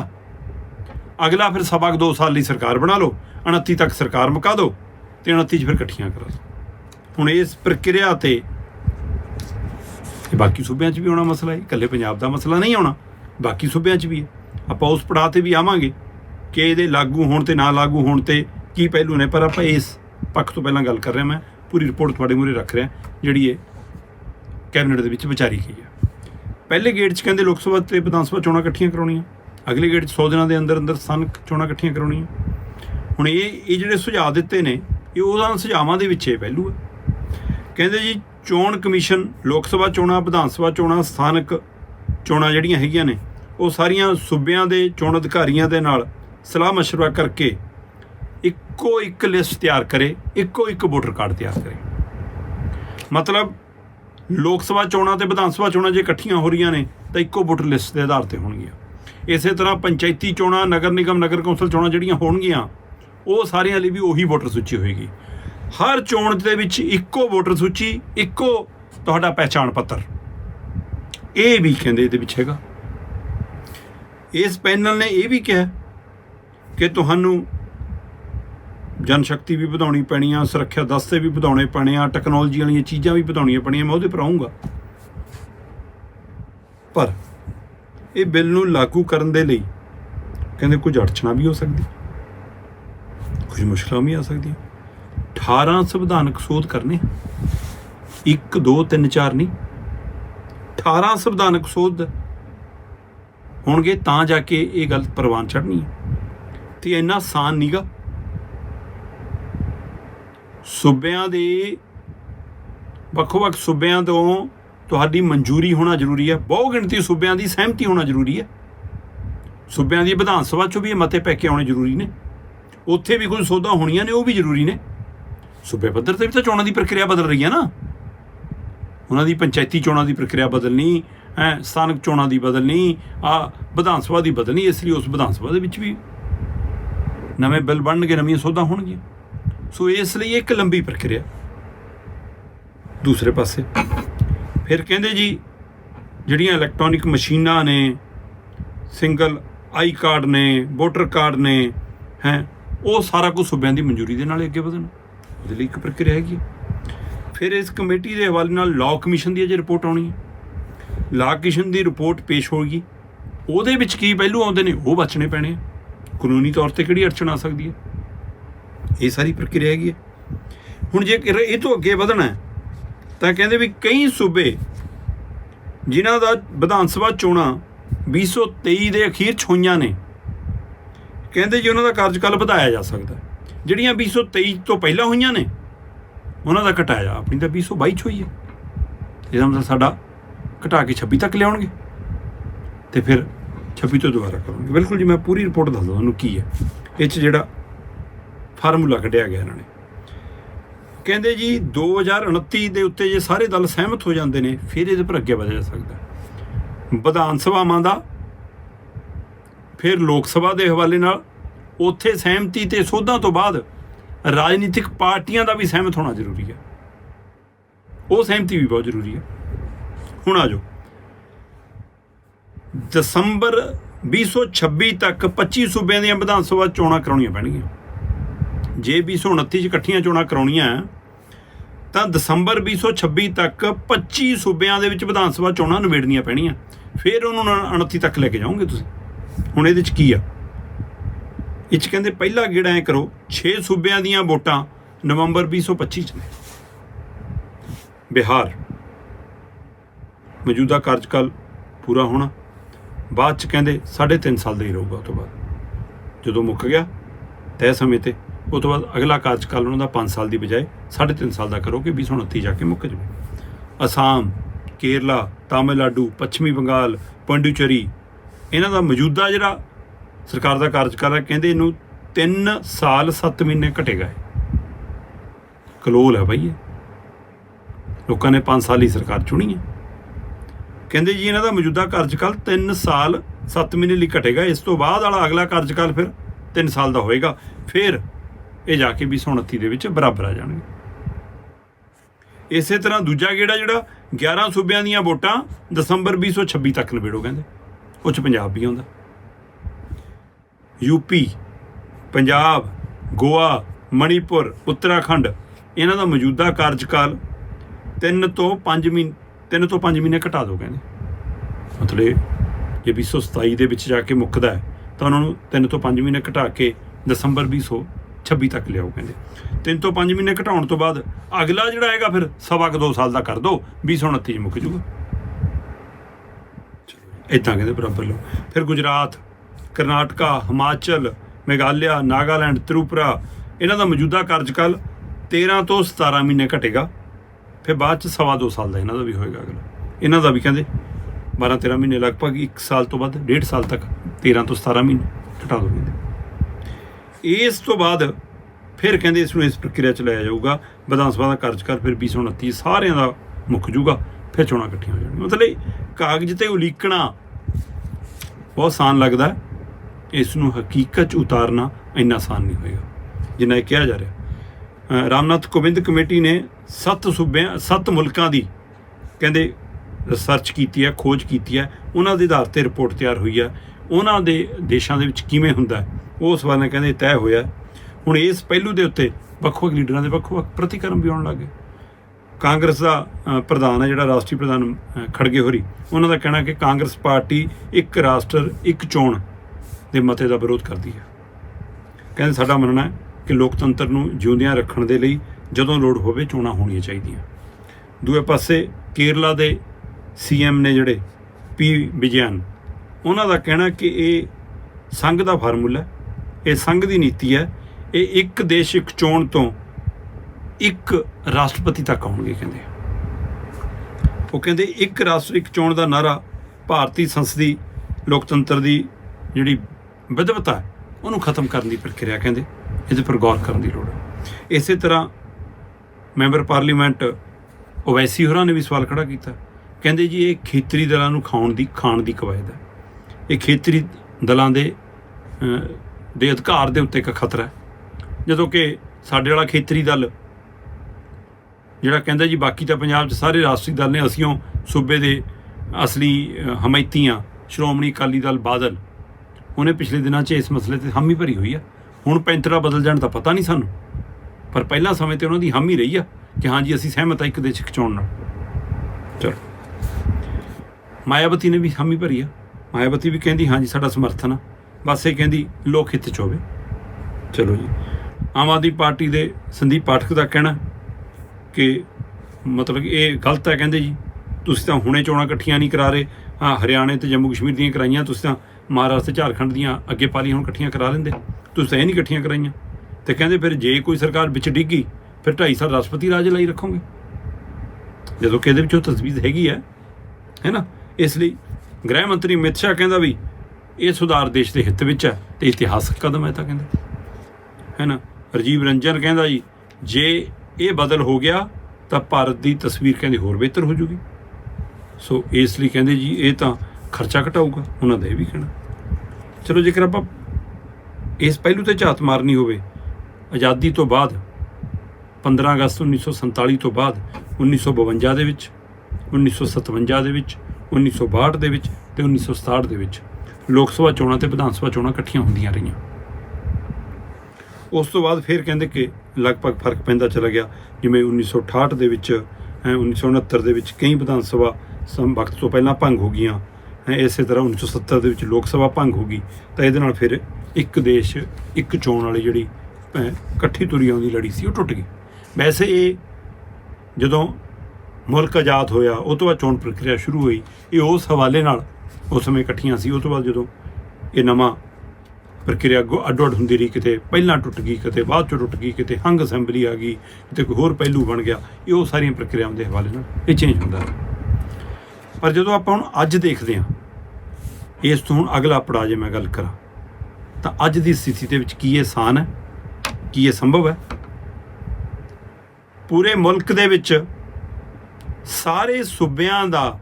ਅਗਲਾ ਫਿਰ ਸਵਾ ਕੁ ਦੋ ਸਾਲ ਲਈ ਸਰਕਾਰ ਬਣਾ ਲਓ 29 ਤੱਕ ਸਰਕਾਰ ਮੁਕਾ ਦਿਓ ਤੇ 29 ਚ ਫਿਰ ਇਕੱਠੀਆਂ ਕਰਾ ਦਿਓ। ਹੁਣ ਇਸ ਪ੍ਰਕਿਰਿਆ ਤੇ ਇਹ ਬਾਕੀ ਸੂਬਿਆਂ 'ਚ ਵੀ ਆਉਣਾ ਮਸਲਾ ਹੈ ਇਕੱਲੇ ਪੰਜਾਬ ਦਾ ਮਸਲਾ ਨਹੀਂ ਆਉਣਾ, ਬਾਕੀ ਸੂਬਿਆਂ 'ਚ ਵੀ ਹੈ। ਆਪਾਂ ਉਸ ਪੜਾਅ ਤੇ ਵੀ ਆਵਾਂਗੇ ਕਿ ਇਹਦੇ ਲਾਗੂ ਹੋਣ ਤੇ ਨਾ ਲਾਗੂ ਹੋਣ ਤੇ ਕੀ ਪਹਿਲੂ ਨੇ, ਪਰ ਆਪਾਂ ਇਸ ਪੱਖ ਤੋਂ ਪਹਿਲਾਂ ਗੱਲ ਕਰ ਰਿਹਾ ਮੈਂ। ਪੂਰੀ ਰਿਪੋਰਟ ਤੁਹਾਡੇ ਮੂਹਰੇ ਰੱਖ ਰਿਹਾ ਜਿਹੜੀ ਇਹ ਕੈਬਨਿਟ ਦੇ ਵਿੱਚ ਵਿਚਾਰੀ ਗਈ ਹੈ ਪਹਿਲੇ ਗੇੜ 'ਚ ਕਹਿੰਦੇ ਲੋਕ ਸਭਾ ਤੇ ਵਿਧਾਨ ਸਭਾ ਚੋਣਾਂ ਇਕੱਠੀਆਂ ਕਰਾਉਣੀਆਂ ਅਗਲੇ ਗੇੜ 'ਚ 100 ਦਿਨਾਂ ਦੇ ਅੰਦਰ ਅੰਦਰ ਸਥਾਨਕ ਚੋਣਾਂ ਇਕੱਠੀਆਂ ਕਰਾਉਣੀਆਂ ਹੁਣ ਇਹ ਇਹ ਜਿਹੜੇ ਸੁਝਾਅ ਦਿੱਤੇ ਨੇ ਇਹ ਉਹਨਾਂ ਸੁਝਾਵਾਂ ਦੇ ਵਿੱਚ ਇਹ ਪਹਿਲੂ ਹੈ ਕਹਿੰਦੇ ਜੀ ਚੋਣ ਕਮਿਸ਼ਨ ਲੋਕ ਸਭਾ ਚੋਣਾਂ ਵਿਧਾਨ ਸਭਾ ਚੋਣਾਂ ਸਥਾਨਕ ਚੋਣਾਂ ਜਿਹੜੀਆਂ ਹੈਗੀਆਂ ਨੇ ਉਹ ਸਾਰੀਆਂ ਸੂਬਿਆਂ ਦੇ ਚੋਣ ਅਧਿਕਾਰੀਆਂ ਦੇ ਨਾਲ ਸਲਾਹ مشورہ ਕਰਕੇ ਇੱਕੋ ਇੱਕ ਲਿਸਟ ਤਿਆਰ ਕਰੇ, ਇੱਕੋ ਇੱਕ ਵੋਟਰ ਕਾਰਡ ਤਿਆਰ ਕਰੇ। ਮਤਲਬ ਲੋਕ ਸਭਾ ਚੋਣਾਂ ਤੇ ਵਿਧਾਨ ਸਭਾ ਚੋਣਾਂ ਜੇ ਇਕੱਠੀਆਂ ਹੋ ਰਹੀਆਂ ਨੇ, ਤਾਂ ਇੱਕੋ ਵੋਟਰ ਲਿਸਟ ਦੇ ਆਧਾਰ ਤੇ ਹੋਣਗੀਆਂ। ਇਸੇ ਤਰ੍ਹਾਂ ਪੰਚਾਇਤੀ ਚੋਣਾਂ, ਨਗਰ ਨਿਗਮ, ਨਗਰ ਕੌਂਸਲ ਚੋਣਾਂ ਜਿਹੜੀਆਂ ਹੋਣਗੀਆਂ, ਉਹ ਸਾਰਿਆਂ ਲਈ ਵੀ ਉਹੀ ਵੋਟਰ ਸੂਚੀ ਹੋਏਗੀ। ਹਰ ਚੋਣ ਦੇ ਵਿੱਚ ਇੱਕੋ ਵੋਟਰ ਸੂਚੀ, ਇੱਕੋ ਤੁਹਾਡਾ ਪਹਿਚਾਣ ਪੱਤਰ। ਇਹ ਵੀ ਕਹਿੰਦੇ ਇਹਦੇ ਵਿੱਚ ਹੈਗਾ। ਇਸ ਪੈਨਲ ਨੇ ਇਹ ਵੀ ਕਿਹਾ ਕਿ ਤੁਹਾਨੂੰ ਜਨ ਸ਼ਕਤੀ ਵੀ ਵਧਾਉਣੀ ਪੈਣੀ ਆ, ਸੁਰੱਖਿਆ ਦਸਤੇ ਵੀ ਵਧਾਉਣੇ ਪੈਣੇ ਆ ਟੈਕਨੋਲੋਜੀ ਵਾਲੀਆਂ ਚੀਜ਼ਾਂ ਵੀ ਵਧਾਉਣੀਆਂ ਪੈਣੀਆਂ, ਮੈਂ ਉਹਦੇ ਪਰ ਆਉਂਗਾ ਪਰ ਇਹ ਬਿੱਲ ਨੂੰ ਲਾਗੂ ਕਰਨ ਦੇ ਲਈ ਕਹਿੰਦੇ ਕੁਝ ਅੜਚਣਾ ਵੀ ਹੋ ਸਕਦੀ, ਕੁਝ ਮੁਸ਼ਕਲਾਂ ਵੀ ਆ ਸਕਦੀਆਂ। 18 ਸੰਵਿਧਾਨਕ ਸੋਧ ਕਰਨੇ 1 2 3 4 ਨਹੀਂ 18 ਸੰਵਿਧਾਨਕ ਸੋਧ ਹੋਣਗੇ ਤਾਂ ਜਾ ਕੇ ਇਹ ਗੱਲ ਪ੍ਰਵਾਨ ਚੜਨੀ ਹੈ। ਤੇ ਇੰਨਾ ਆਸਾਨ ਨੀਗਾ ਸੂਬਿਆਂ ਦੇ, ਵੱਖੋ-ਵੱਖ ਸੂਬਿਆਂ ਤੋਂ ਤੁਹਾਡੀ ਮਨਜ਼ੂਰੀ ਹੋਣਾ ਜ਼ਰੂਰੀ ਹੈ। ਬਹੁ ਗਿਣਤੀ ਸੂਬਿਆਂ ਦੀ ਸਹਿਮਤੀ ਹੋਣਾ ਜ਼ਰੂਰੀ ਹੈ। ਸੂਬਿਆਂ ਦੀ ਵਿਧਾਨ ਸਭਾ ਚੋਂ ਵੀ ਮਤੇ ਪੈ ਕੇ ਆਉਣੇ ਜ਼ਰੂਰੀ ਨੇ। ਉੱਥੇ ਵੀ ਕੋਈ ਸੋਧਾਂ ਹੋਣੀਆਂ ਨੇ, ਉਹ ਵੀ ਜ਼ਰੂਰੀ ਨੇ। ਸੂਬੇ ਪੱਧਰ ਤੇ ਵੀ ਤਾਂ ਚੋਣਾਂ ਦੀ ਪ੍ਰਕਿਰਿਆ ਬਦਲ ਰਹੀ ਹੈ ਨਾ। ਉਹਨਾਂ ਦੀ ਪੰਚਾਇਤੀ ਚੋਣਾਂ ਦੀ ਪ੍ਰਕਿਰਿਆ ਬਦਲਣੀ ਹੈ ਸਥਾਨਕ ਚੋਣਾਂ ਦੀ ਬਦਲਣੀ ਆ ਵਿਧਾਨ ਸਭਾ ਦੀ ਬਦਲਣੀ, ਇਸ ਲਈ ਉਸ ਵਿਧਾਨ ਸਭਾ ਦੇ ਵਿੱਚ ਵੀ ਨਵੇਂ ਬਿੱਲ ਬਣਨਗੇ, ਨਵੀਆਂ ਸੋਧਾਂ ਹੋਣਗੀਆਂ। ਸੋ ਇਸ ਲਈ ਇੱਕ ਲੰਬੀ ਪ੍ਰਕਿਰਿਆ। ਦੂਸਰੇ ਪਾਸੇ, ਫਿਰ ਕਹਿੰਦੇ ਜੀ, ਜਿਹੜੀਆਂ ਇਲੈਕਟ੍ਰੋਨਿਕ ਮਸ਼ੀਨਾਂ ਨੇ ਸਿੰਗਲ ਆਈ ਕਾਰਡ ਨੇ ਵੋਟਰ ਕਾਰਡ ਨੇ, ਹੈ, ਉਹ ਸਾਰਾ ਕੁਝ ਸੂਬਿਆਂ ਦੀ ਮਨਜ਼ੂਰੀ ਦੇ ਨਾਲ ਅੱਗੇ ਵਧਣ। ਉਹਦੇ ਲਈ ਇੱਕ ਪ੍ਰਕਿਰਿਆ ਹੈਗੀ ਹੈ। ਫਿਰ ਇਸ ਕਮੇਟੀ ਦੇ ਹਵਾਲੇ ਨਾਲ ਲਾਅ ਕਮਿਸ਼ਨ ਦੀ ਅਜੇ ਰਿਪੋਰਟ ਆਉਣੀ ਹੈ। ਲਾਅ ਕਮਿਸ਼ਨ ਦੀ ਰਿਪੋਰਟ ਪੇਸ਼ ਹੋਏਗੀ ਉਹਦੇ ਵਿੱਚ ਕੀ ਪਹਿਲੂ ਆਉਂਦੇ ਨੇ, ਉਹ ਬਚਣੇ ਪੈਣੇ ਆ। ਕਾਨੂੰਨੀ ਤੌਰ ਤੇ ਕਿਹੜੀ ਅੜਚਣ ਆ ਸਕਦੀ ਹੈ? ਇਹ ਸਾਰੀ ਪ੍ਰਕਿਰਿਆ ਹੈਗੀ ਹੈ। ਹੁਣ ਜੇ ਇਹ ਤੋਂ ਅੱਗੇ ਵਧਣਾ ਤਾਂ ਕਹਿੰਦੇ ਵੀ ਕਈ ਸੂਬੇ ਜਿਨ੍ਹਾਂ ਦਾ ਵਿਧਾਨ ਸਭਾ ਚੋਣਾਂ 2023 ਦੇ ਅਖੀਰ 'ਚ ਹੋਈਆਂ ਨੇ, ਕਹਿੰਦੇ ਜੀ ਉਹਨਾਂ ਦਾ ਕਾਰਜਕਾਲ ਵਧਾਇਆ ਜਾ ਸਕਦਾ ਹੈ। ਜਿਹੜੀਆਂ 2023 ਤੋਂ ਪਹਿਲਾਂ ਹੋਈਆਂ ਨੇ, ਉਹਨਾਂ ਦਾ ਘਟਾਇਆ, ਆਪਣੀ ਤਾਂ 2022 ਚ ਹੋਈ ਹੈ। ਇਹਦਾ ਮਤਲਬ ਸਾਡਾ ਘਟਾ ਕੇ 26 ਤੱਕ ਲਿਆਉਣਗੇ ਤੇ ਫਿਰ 26 ਤੋਂ ਦੁਬਾਰਾ ਕਰਨਗੇ। ਬਿਲਕੁਲ ਜੀ, ਮੈਂ ਪੂਰੀ ਰਿਪੋਰਟ ਦੱਸਦਾ ਤੁਹਾਨੂੰ ਕੀ ਹੈ। ਇਹ ਚ ਜਿਹੜਾ ਫਾਰਮੂਲਾ ਕੱਢਿਆ ਗਿਆ ਇਹਨਾਂ ਨੇ। ਕਹਿੰਦੇ ਜੀ 2029 ਦੇ ਉੱਤੇ ਜੇ ਸਾਰੇ ਦਲ ਸਹਿਮਤ ਹੋ ਜਾਂਦੇ ਨੇ, ਫਿਰ ਇਹਦੇ ਪਰ ਅੱਗੇ ਵਧਿਆ ਜਾ ਸਕਦਾ। ਵਿਧਾਨ ਸਭਾਵਾਂ ਦਾ, ਫਿਰ ਲੋਕ ਸਭਾ ਦੇ ਹਵਾਲੇ ਨਾਲ, ਉੱਥੇ ਸਹਿਮਤੀ ਤੇ ਸੋਧਾਂ ਤੋਂ ਬਾਅਦ ਰਾਜਨੀਤਿਕ ਪਾਰਟੀਆਂ ਦਾ ਵੀ ਸਹਿਮਤ ਹੋਣਾ ਜ਼ਰੂਰੀ ਹੈ। ਉਹ ਸਹਿਮਤੀ ਵੀ ਬਹੁਤ ਜ਼ਰੂਰੀ ਹੈ। ਹੁਣ ਆ ਜਾਓ। ਦਸੰਬਰ 2026 ਤੱਕ 25 ਸੂਬਿਆਂ ਦੀਆਂ ਵਿਧਾਨ ਸਭਾ ਚੋਣਾਂ ਕਰਾਉਣੀਆਂ ਪੈਣਗੀਆਂ। ਜੇ 2029 ਚ ਇਕੱਠੀਆਂ ਚੋਣਾਂ ਕਰਾਉਣੀਆਂ ਤਾਂ ਦਸੰਬਰ 2026 ਤੱਕ 25 ਸੂਬਿਆਂ ਦੇ ਵਿੱਚ ਵਿਧਾਨ ਸਭਾ ਚੋਣਾਂ ਨਿਬੇੜਨੀਆਂ ਪੈਣੀਆਂ। ਫਿਰ ਉਹਨੂੰ 29 ਤੱਕ ਲੈ ਕੇ ਜਾਓਗੇ ਤੁਸੀਂ। ਹੁਣ ਇਹਦੇ ਚ ਕੀ ਆ? ਇਹ 'ਚ ਕਹਿੰਦੇ ਪਹਿਲਾ ਗੇੜਾ ਐ ਕਰੋ 6 ਸੂਬਿਆਂ ਦੀਆਂ ਵੋਟਾਂ ਨਵੰਬਰ 2025 ਚ ਨੇ। ਬਿਹਾਰ। ਮੌਜੂਦਾ ਕਾਰਜਕਾਲ ਪੂਰਾ ਹੋਣਾ। ਬਾਅਦ ਚ ਕਹਿੰਦੇ 3.5 ਸਾਲ ਦਾ ਹੀ ਰਹੂਗਾ ਉਹ ਤੋਂ ਬਾਅਦ। ਜਦੋਂ ਮੁੱਕ ਗਿਆ ਤੈਅ ਸਮੇਂ ਤੇ ਉਹ ਤੋਂ ਬਾਅਦ ਅਗਲਾ ਕਾਰਜਕਾਲ ਉਹਨਾਂ ਦਾ 5 ਸਾਲ ਦੀ ਬਜਾਏ 3.5 ਸਾਲ ਦਾ ਕਰੋ ਕਿ 2029 ਜਾ ਕੇ ਮੁੱਕ ਜਾਵੇ। ਅਸਾਮ, ਕੇਰਲਾ, ਤਾਮਿਲਨਾਡੂ, ਪੱਛਮੀ ਬੰਗਾਲ, ਪੌਂਡੀਚੇਰੀ, ਇਹਨਾਂ ਦਾ ਮੌਜੂਦਾ ਜਿਹੜਾ ਸਰਕਾਰ ਦਾ ਕਾਰਜਕਾਲ ਹੈ ਕਹਿੰਦੇ ਇਹਨੂੰ 3 ਸਾਲ 7 ਮਹੀਨੇ ਘਟੇਗਾ ਕਲੋਲ ਹੈ ਭਾਈ ਇਹ। ਲੋਕਾਂ ਨੇ 5 ਸਾਲ ਹੀ ਸਰਕਾਰ ਚੁਣੀ ਹੈ। ਕਹਿੰਦੇ ਜੀ ਇਹਨਾਂ ਦਾ ਮੌਜੂਦਾ ਕਾਰਜਕਾਲ 3 ਸਾਲ 7 ਮਹੀਨੇ ਲਈ ਘਟੇਗਾ, ਇਸ ਤੋਂ ਬਾਅਦ ਵਾਲਾ ਅਗਲਾ ਕਾਰਜਕਾਲ ਫਿਰ 3 ਸਾਲ ਦਾ ਹੋਏਗਾ। ਫਿਰ ਇਹ ਜਾ ਕੇ 2029 ਦੇ ਵਿੱਚ ਬਰਾਬਰ ਆ ਜਾਣਗੇ। ਇਸੇ ਤਰ੍ਹਾਂ ਦੂਜਾ ਗੇੜਾ ਜਿਹੜਾ 11 ਸੂਬਿਆਂ ਦੀਆਂ ਵੋਟਾਂ ਦਸੰਬਰ 2026 ਤੱਕ ਨਿਬੇੜੋ ਕਹਿੰਦੇ। ਉਹ ਚ ਪੰਜਾਬ ਵੀ ਆਉਂਦਾ। ਯੂਪੀ ਪੰਜਾਬ, ਗੋਆ, ਮਣੀਪੁਰ, ਉੱਤਰਾਖੰਡ, ਇਹਨਾਂ ਦਾ ਮੌਜੂਦਾ ਕਾਰਜਕਾਲ 3 ਤੋਂ 5 ਮਹੀਨੇ 3 ਤੋਂ 5 ਮਹੀਨੇ ਘਟਾ ਦੋ ਕਹਿੰਦੇ। ਮਤਲਬ ਜੇ 2027 ਦੇ ਵਿੱਚ ਜਾ ਕੇ ਮੁੱਕਦਾ ਹੈ, ਤਾਂ ਉਹਨਾਂ ਨੂੰ 3 ਤੋਂ 5 ਮਹੀਨੇ ਘਟਾ ਕੇ ਦਸੰਬਰ 2026 ਤੱਕ ਲਿਆਓ ਕਹਿੰਦੇ। ਤਿੰਨ ਤੋਂ ਪੰਜ ਮਹੀਨੇ ਘਟਾਉਣ ਤੋਂ ਬਾਅਦ ਅਗਲਾ ਜਿਹੜਾ ਹੈਗਾ ਫਿਰ ਸਵਾ ਕੁ ਦੋ ਸਾਲ ਦਾ ਕਰ ਦੋ 2029 ਚ ਮੁੱਕ ਜੂਗਾ। ਇਦਾਂ ਕਹਿੰਦੇ ਬਰਾਬਰ ਲਓ। ਫਿਰ ਗੁਜਰਾਤ, ਕਰਨਾਟਕਾ, ਹਿਮਾਚਲ, ਮੇਘਾਲਿਆ, ਨਾਗਾਲੈਂਡ, ਤ੍ਰਿਪੁਰਾ, ਇਹਨਾਂ ਦਾ ਮੌਜੂਦਾ ਕਾਰਜਕਾਲ 13 ਤੋਂ 17 ਮਹੀਨੇ ਘਟੇਗਾ। ਫਿਰ ਬਾਅਦ ਚ ਸਵਾ ਦੋ ਸਾਲ ਦਾ ਇਹਨਾਂ ਦਾ ਵੀ ਹੋਏਗਾ ਅਗਲਾ। ਇਹਨਾਂ ਦਾ ਵੀ ਕਹਿੰਦੇ 12 13 ਮਹੀਨੇ ਲਗਭਗ 1 ਸਾਲ ਤੋਂ ਵੱਧ 1.5 ਸਾਲ ਤੱਕ 13 ਤੋਂ 17 ਮਹੀਨੇ ਘਟਾ ਦੋ ਕਹਿੰਦੇ। ਇਸ ਤੋਂ ਬਾਅਦ ਫਿਰ ਕਹਿੰਦੇ ਇਸ ਨੂੰ ਇਸ ਪ੍ਰਕਿਰਿਆ ਚ ਲਾਇਆ ਜਾਊਗਾ। ਵਿਧਾਨ ਸਭਾ ਦਾ ਕਾਰਜਕਾਲ ਫਿਰ 2029 ਸਾਰਿਆਂ ਦਾ ਮੁੱਕ ਜੂਗਾ ਫਿਰ ਚੋਣਾਂ ਇਕੱਠੀਆਂ ਹੋ ਜਾਣਗੀਆਂ। ਮਤਲਬ ਕਾਗਜ਼ ਤੇ ਉਲੀਕਣਾ ਬਹੁਤ ਆਸਾਨ ਲੱਗਦਾ ਇਸ ਨੂੰ ਹਕੀਕਤ ਚ ਉਤਾਰਨਾ ਇੰਨਾ ਆਸਾਨ ਨਹੀਂ ਹੋਏਗਾ ਜਿੰਨਾ ਇਹ ਕਿਹਾ ਜਾ ਰਿਹਾ। ਰਾਮਨਾਥ ਕੋਵਿੰਦ ਕਮੇਟੀ ਨੇ ਸੱਤ ਸੂਬਿਆਂ ਸੱਤ ਮੁਲਕਾਂ ਦੀ ਕਹਿੰਦੇ ਰਿਸਰਚ ਕੀਤੀ ਹੈ ਖੋਜ ਕੀਤੀ ਹੈ। ਉਹਨਾਂ ਦੇ ਆਧਾਰ ਤੇ ਰਿਪੋਰਟ ਤਿਆਰ ਹੋਈ ਹੈ। ਉਹਨਾਂ ਦੇ ਦੇਸ਼ਾਂ ਦੇ ਵਿੱਚ ਕਿਵੇਂ ਹੁੰਦਾ ਹੈ, ਉਸ ਬਾਰੇ ਕਹਿੰਦੇ ਤੈਅ ਹੋਇਆ। ਹੁਣ ਇਸ ਪਹਿਲੂ ਦੇ ਉੱਤੇ ਵੱਖ-ਵੱਖ ਲੀਡਰਾਂ ਦੇ ਵੱਖ-ਵੱਖ ਪ੍ਰਤੀਕਰਮ ਵੀ ਆਉਣ ਲੱਗੇ ਕਾਂਗਰਸ ਦਾ ਪ੍ਰਧਾਨ ਹੈ ਜਿਹੜਾ ਰਾਸ਼ਟਰੀ ਪ੍ਰਧਾਨ ਖੜਗੇ ਹੋਰੀ। ਉਹਨਾਂ ਦਾ ਕਹਿਣਾ ਕਿ ਕਾਂਗਰਸ ਪਾਰਟੀ ਇੱਕ ਰਾਸ਼ਟਰ ਇੱਕ ਚੋਣ ਦੇ ਮਤੇ ਦਾ ਵਿਰੋਧ ਕਰਦੀ ਹੈ। ਕਹਿੰਦੇ ਸਾਡਾ ਮੰਨਣਾ ਹੈ ਕਿ ਲੋਕਤੰਤਰ ਨੂੰ ਜਿਉਂਦਿਆਂ ਰੱਖਣ ਦੇ ਲਈ ਜਦੋਂ ਲੋੜ ਹੋਵੇ ਚੋਣਾਂ ਹੋਣੀਆਂ ਚਾਹੀਦੀਆਂ। ਦੂਏ ਪਾਸੇ ਕੇਰਲਾ ਦੇ ਸੀਐਮ ਨੇ ਜਿਹੜੇ ਪੀ ਵਿਜੈਨ ਉਹਨਾਂ ਦਾ ਕਹਿਣਾ ਕਿ ਇਹ ਸੰਘ ਦਾ ਫਾਰਮੂਲਾ ਹੈ, ਇਹ ਸੰਘ ਦੀ ਨੀਤੀ ਹੈ, ਇਹ ਇੱਕ ਦੇਸ਼ ਇੱਕ ਚੋਣ ਤੋਂ ਇੱਕ ਰਾਸ਼ਟਰਪਤੀ ਤੱਕ ਆਉਣਗੇ ਕਹਿੰਦੇ ਉਹ ਕਹਿੰਦੇ ਇੱਕ ਰਾਸ਼ਟਰ ਇੱਕ ਚੋਣ ਦਾ ਨਾਰਾ ਭਾਰਤੀ ਸੰਸਦੀ ਲੋਕਤੰਤਰ ਦੀ ਜਿਹੜੀ ਵਿਦਵਤਾ ਹੈ, ਉਹਨੂੰ ਖਤਮ ਕਰਨ ਦੀ ਪ੍ਰਕਿਰਿਆ ਕਹਿੰਦੇ, ਇਹਦੇ ਪਰ ਗੌਰ ਕਰਨ ਦੀ ਲੋੜ ਹੈ। ਇਸੇ ਤਰ੍ਹਾਂ ਮੈਂਬਰ ਪਾਰਲੀਮੈਂਟ ਓਵੈਸੀ ਹੋਰਾਂ ਨੇ ਵੀ ਸਵਾਲ ਖੜਾ ਕੀਤਾ। ਕਹਿੰਦੇ ਜੀ, ਇਹ ਖੇਤਰੀ ਦਲਾਂ ਨੂੰ ਖਾਣ ਦੀ ਖਾਣ ਦੀ ਕਵਾਇਦ ਹੈ। ਇਹ ਖੇਤਰੀ ਦਲਾਂ ਦੇ ਦੇ ਅਧਿਕਾਰ ਦੇ ਉੱਤੇ ਇੱਕ ਖਤਰਾ ਹੈ। ਜਦੋਂ ਕਿ ਸਾਡੇ ਵਾਲਾ ਖੇਤਰੀ ਦਲ ਜਿਹੜਾ ਕਹਿੰਦਾ ਜੀ ਬਾਕੀ ਤਾਂ ਪੰਜਾਬ 'ਚ ਸਾਰੇ ਰਾਸ਼ਟਰੀ ਦਲ ਨੇ ਅਸੀਂ ਉਹ ਸੂਬੇ ਦੇ ਅਸਲੀ ਅਹ, ਹਮਾਇਤੀ ਹਾਂ ਸ਼੍ਰੋਮਣੀ ਅਕਾਲੀ ਦਲ ਬਾਦਲ ਉਹਨੇ ਪਿਛਲੇ ਦਿਨਾਂ 'ਚ ਇਸ ਮਸਲੇ ਤੇ ਹਾਮੀ ਭਰੀ ਹੋਈ ਆ। ਹੁਣ ਪੈਂਤਰਾ ਬਦਲ ਜਾਣ ਦਾ ਪਤਾ ਨਹੀਂ ਸਾਨੂੰ ਪਰ ਪਹਿਲਾਂ ਸਮੇਂ ਤੇ ਉਹਨਾਂ ਦੀ ਹਾਮੀ ਰਹੀ ਆ ਕਿ ਹਾਂਜੀ ਅਸੀਂ ਸਹਿਮਤ ਆ ਇੱਕ ਦੇਸ਼ ਚੋਣ ਨਾਲ। ਚਲੋ। ਮਾਇਆਵਤੀ ਨੇ ਵੀ ਹਾਮੀ ਭਰੀ ਆ। ਮਾਇਆਵਤੀ ਵੀ ਕਹਿੰਦੀ ਹਾਂਜੀ ਸਾਡਾ ਸਮਰਥਨ ਆ। ਬਸ ਇਹ ਕਹਿੰਦੀ, ਲੋਕ ਹਿੱਤ 'ਚ ਹੋਵੇ। ਚਲੋ ਜੀ। ਆਮ ਆਦਮੀ ਪਾਰਟੀ ਦੇ ਸੰਦੀਪ ਪਾਠਕ ਦਾ ਕਹਿਣਾ ਕਿ ਮਤਲਬ ਇਹ ਗਲਤ ਹੈ, ਕਹਿੰਦੇ ਜੀ, ਤੁਸੀਂ ਤਾਂ ਹੁਣੇ ਚੋਣਾਂ ਇਕੱਠੀਆਂ ਨਹੀਂ ਕਰਾ ਰਹੇ। ਹਾਂ, ਹਰਿਆਣੇ ਤੇ ਜੰਮੂ ਕਸ਼ਮੀਰ ਦੀਆਂ ਕਰਾਈਆਂ, ਤੁਸੀਂ ਤਾਂ ਮਹਾਰਾਸ਼ਟਰ, ਝਾਰਖੰਡ ਦੀਆਂ ਅੱਗੇ ਪਾਲੀ ਹੁਣ ਇਕੱਠੀਆਂ ਕਰਾ ਲੈਂਦੇ। ਤੁਸੀਂ ਤਾਂ ਇਹ ਨਹੀਂ ਇਕੱਠੀਆਂ ਕਰਾਈਆਂ। ਤੇ ਕਹਿੰਦੇ ਫਿਰ ਜੇ ਕੋਈ ਸਰਕਾਰ ਵਿੱਚ ਡਿੱਗੀ ਫਿਰ 2.5 ਸਾਲ ਰਾਸ਼ਟਰਪਤੀ ਰਾਜ ਲਈ ਰੱਖੋਗੇ। ਜਦੋਂ ਕਿ ਇਹਦੇ ਵਿੱਚੋਂ ਤਸਵੀਰ ਹੈਗੀ ਹੈ ਹੈ ਨਾ? ਇਸ ਲਈ ਗ੍ਰਹਿ ਮੰਤਰੀ ਅਮਿਤ ਸ਼ਾਹ ਕਹਿੰਦਾ ਵੀ ਇਹ ਸੁਧਾਰ ਦੇਸ਼ ਦੇ ਹਿੱਤ ਵਿੱਚ ਹੈ ਤੇ ਇਤਿਹਾਸਕ ਕਦਮ ਹੈ ਤਾਂ ਕਹਿੰਦੇ। ਹੈ ਨਾ? ਰਜੀਵ ਰੰਜਨ ਕਹਿੰਦਾ ਜੀ, ਜੇ ਇਹ ਬਦਲ ਹੋ ਗਿਆ, ਤਾਂ ਭਾਰਤ ਦੀ ਤਸਵੀਰ ਕਹਿੰਦੇ ਹੋਰ ਬਿਹਤਰ ਹੋ ਜੂਗੀ। ਸੋ ਇਸ ਲਈ ਕਹਿੰਦੇ ਜੀ, ਇਹ ਤਾਂ ਖਰਚਾ ਘਟਾਊਗਾ, ਉਹਨਾਂ ਦਾ ਇਹ ਵੀ ਕਹਿਣਾ। ਚਲੋ, ਜੇਕਰ ਆਪਾਂ ਇਸ ਪਹਿਲੂ ਤੇ ਝਾਤ ਮਾਰਨੀ ਹੋਵੇ, ਆਜ਼ਾਦੀ ਤੋਂ ਬਾਅਦ 15 ਅਗਸਤ 1947 ਤੋਂ ਬਾਅਦ 1952 ਦੇ ਵਿੱਚ 1957 ਦੇ ਵਿੱਚ 1962 ਦੇ ਵਿੱਚ ਤੇ 1967 ਦੇ ਵਿੱਚ ਲੋਕ ਸਭਾ ਚੋਣਾਂ ਤੇ ਵਿਧਾਨ ਸਭਾ ਚੋਣਾਂ ਇਕੱਠੀਆਂ ਹੁੰਦੀਆਂ ਰਹੀਆਂ। ਉਸ ਤੋਂ ਬਾਅਦ ਫਿਰ ਕਹਿੰਦੇ ਕਿ ਲਗਭਗ ਫ਼ਰਕ ਪੈਂਦਾ ਚਲਾ ਗਿਆ। ਜਿਵੇਂ 1968 ਦੇ ਵਿੱਚ ਹੈਂ, 1969 ਦੇ ਵਿੱਚ ਕਈ ਵਿਧਾਨ ਸਭਾ ਸਮ ਵਕਤ ਤੋਂ ਪਹਿਲਾਂ ਭੰਗ ਹੋ ਗਈਆਂ। ਹੈਂ, ਇਸੇ ਤਰ੍ਹਾਂ 1970 ਦੇ ਵਿੱਚ ਲੋਕ ਸਭਾ ਭੰਗ ਹੋ ਗਈ। ਤਾਂ ਇਹਦੇ ਨਾਲ ਫਿਰ ਇੱਕ ਦੇਸ਼ ਇੱਕ ਚੋਣ ਵਾਲੀ ਜਿਹੜੀ ਇਕੱਠੀ ਤੁਰੀ ਆਉਂਦੀ ਲੜੀ ਸੀ ਉਹ ਟੁੱਟ ਗਈ। ਵੈਸੇ ਇਹ ਜਦੋਂ ਮੁਲਕ ਆਜ਼ਾਦ ਹੋਇਆ ਉਹ ਤੋਂ ਬਾਅਦ ਚੋਣ ਪ੍ਰਕਿਰਿਆ ਸ਼ੁਰੂ ਹੋਈ ਇਹ ਉਸ ਹਵਾਲੇ ਨਾਲ ਉਸ ਸਮੇਂ ਇਕੱਠੀਆਂ ਸੀ। ਉਸ ਤੋਂ ਬਾਅਦ ਜਦੋਂ ਇਹ ਨਵਾਂ ਪ੍ਰਕਿਰਿਆ ਅੱਗੋਂ ਅੱਡ ਅੱਡ ਹੁੰਦੀ ਰਹੀ, ਕਿਤੇ ਪਹਿਲਾਂ ਟੁੱਟ ਗਈ, ਕਿਤੇ ਬਾਅਦ ਚੋਂ ਟੁੱਟ ਗਈ, ਕਿਤੇ ਹੰਗ ਅਸੈਂਬਲੀ ਆ ਗਈ, ਕਿਤੇ ਕੋਈ ਹੋਰ ਪਹਿਲੂ ਬਣ ਗਿਆ, ਇਹ ਉਹ ਸਾਰੀਆਂ ਪ੍ਰਕਿਰਿਆਵਾਂ ਦੇ ਹਵਾਲੇ ਨਾਲ ਇਹ ਚੇਂਜ ਹੁੰਦਾ ਰਿਹਾ। ਪਰ ਜਦੋਂ ਆਪਾਂ ਹੁਣ ਅੱਜ ਦੇਖਦੇ ਹਾਂ, ਇਸ ਤੋਂ ਹੁਣ ਅਗਲਾ ਪੜਾਅ ਜੇ ਮੈਂ ਗੱਲ ਕਰਾਂ, ਤਾਂ ਅੱਜ ਦੀ ਸਥਿਤੀ ਦੇ ਵਿੱਚ ਕੀ ਇਹ ਆਸਾਨ ਹੈ? ਕੀ ਇਹ ਸੰਭਵ ਹੈ? ਪੂਰੇ ਮੁਲਕ ਦੇ ਵਿੱਚ ਸਾਰੇ ਸੂਬਿਆਂ ਦਾ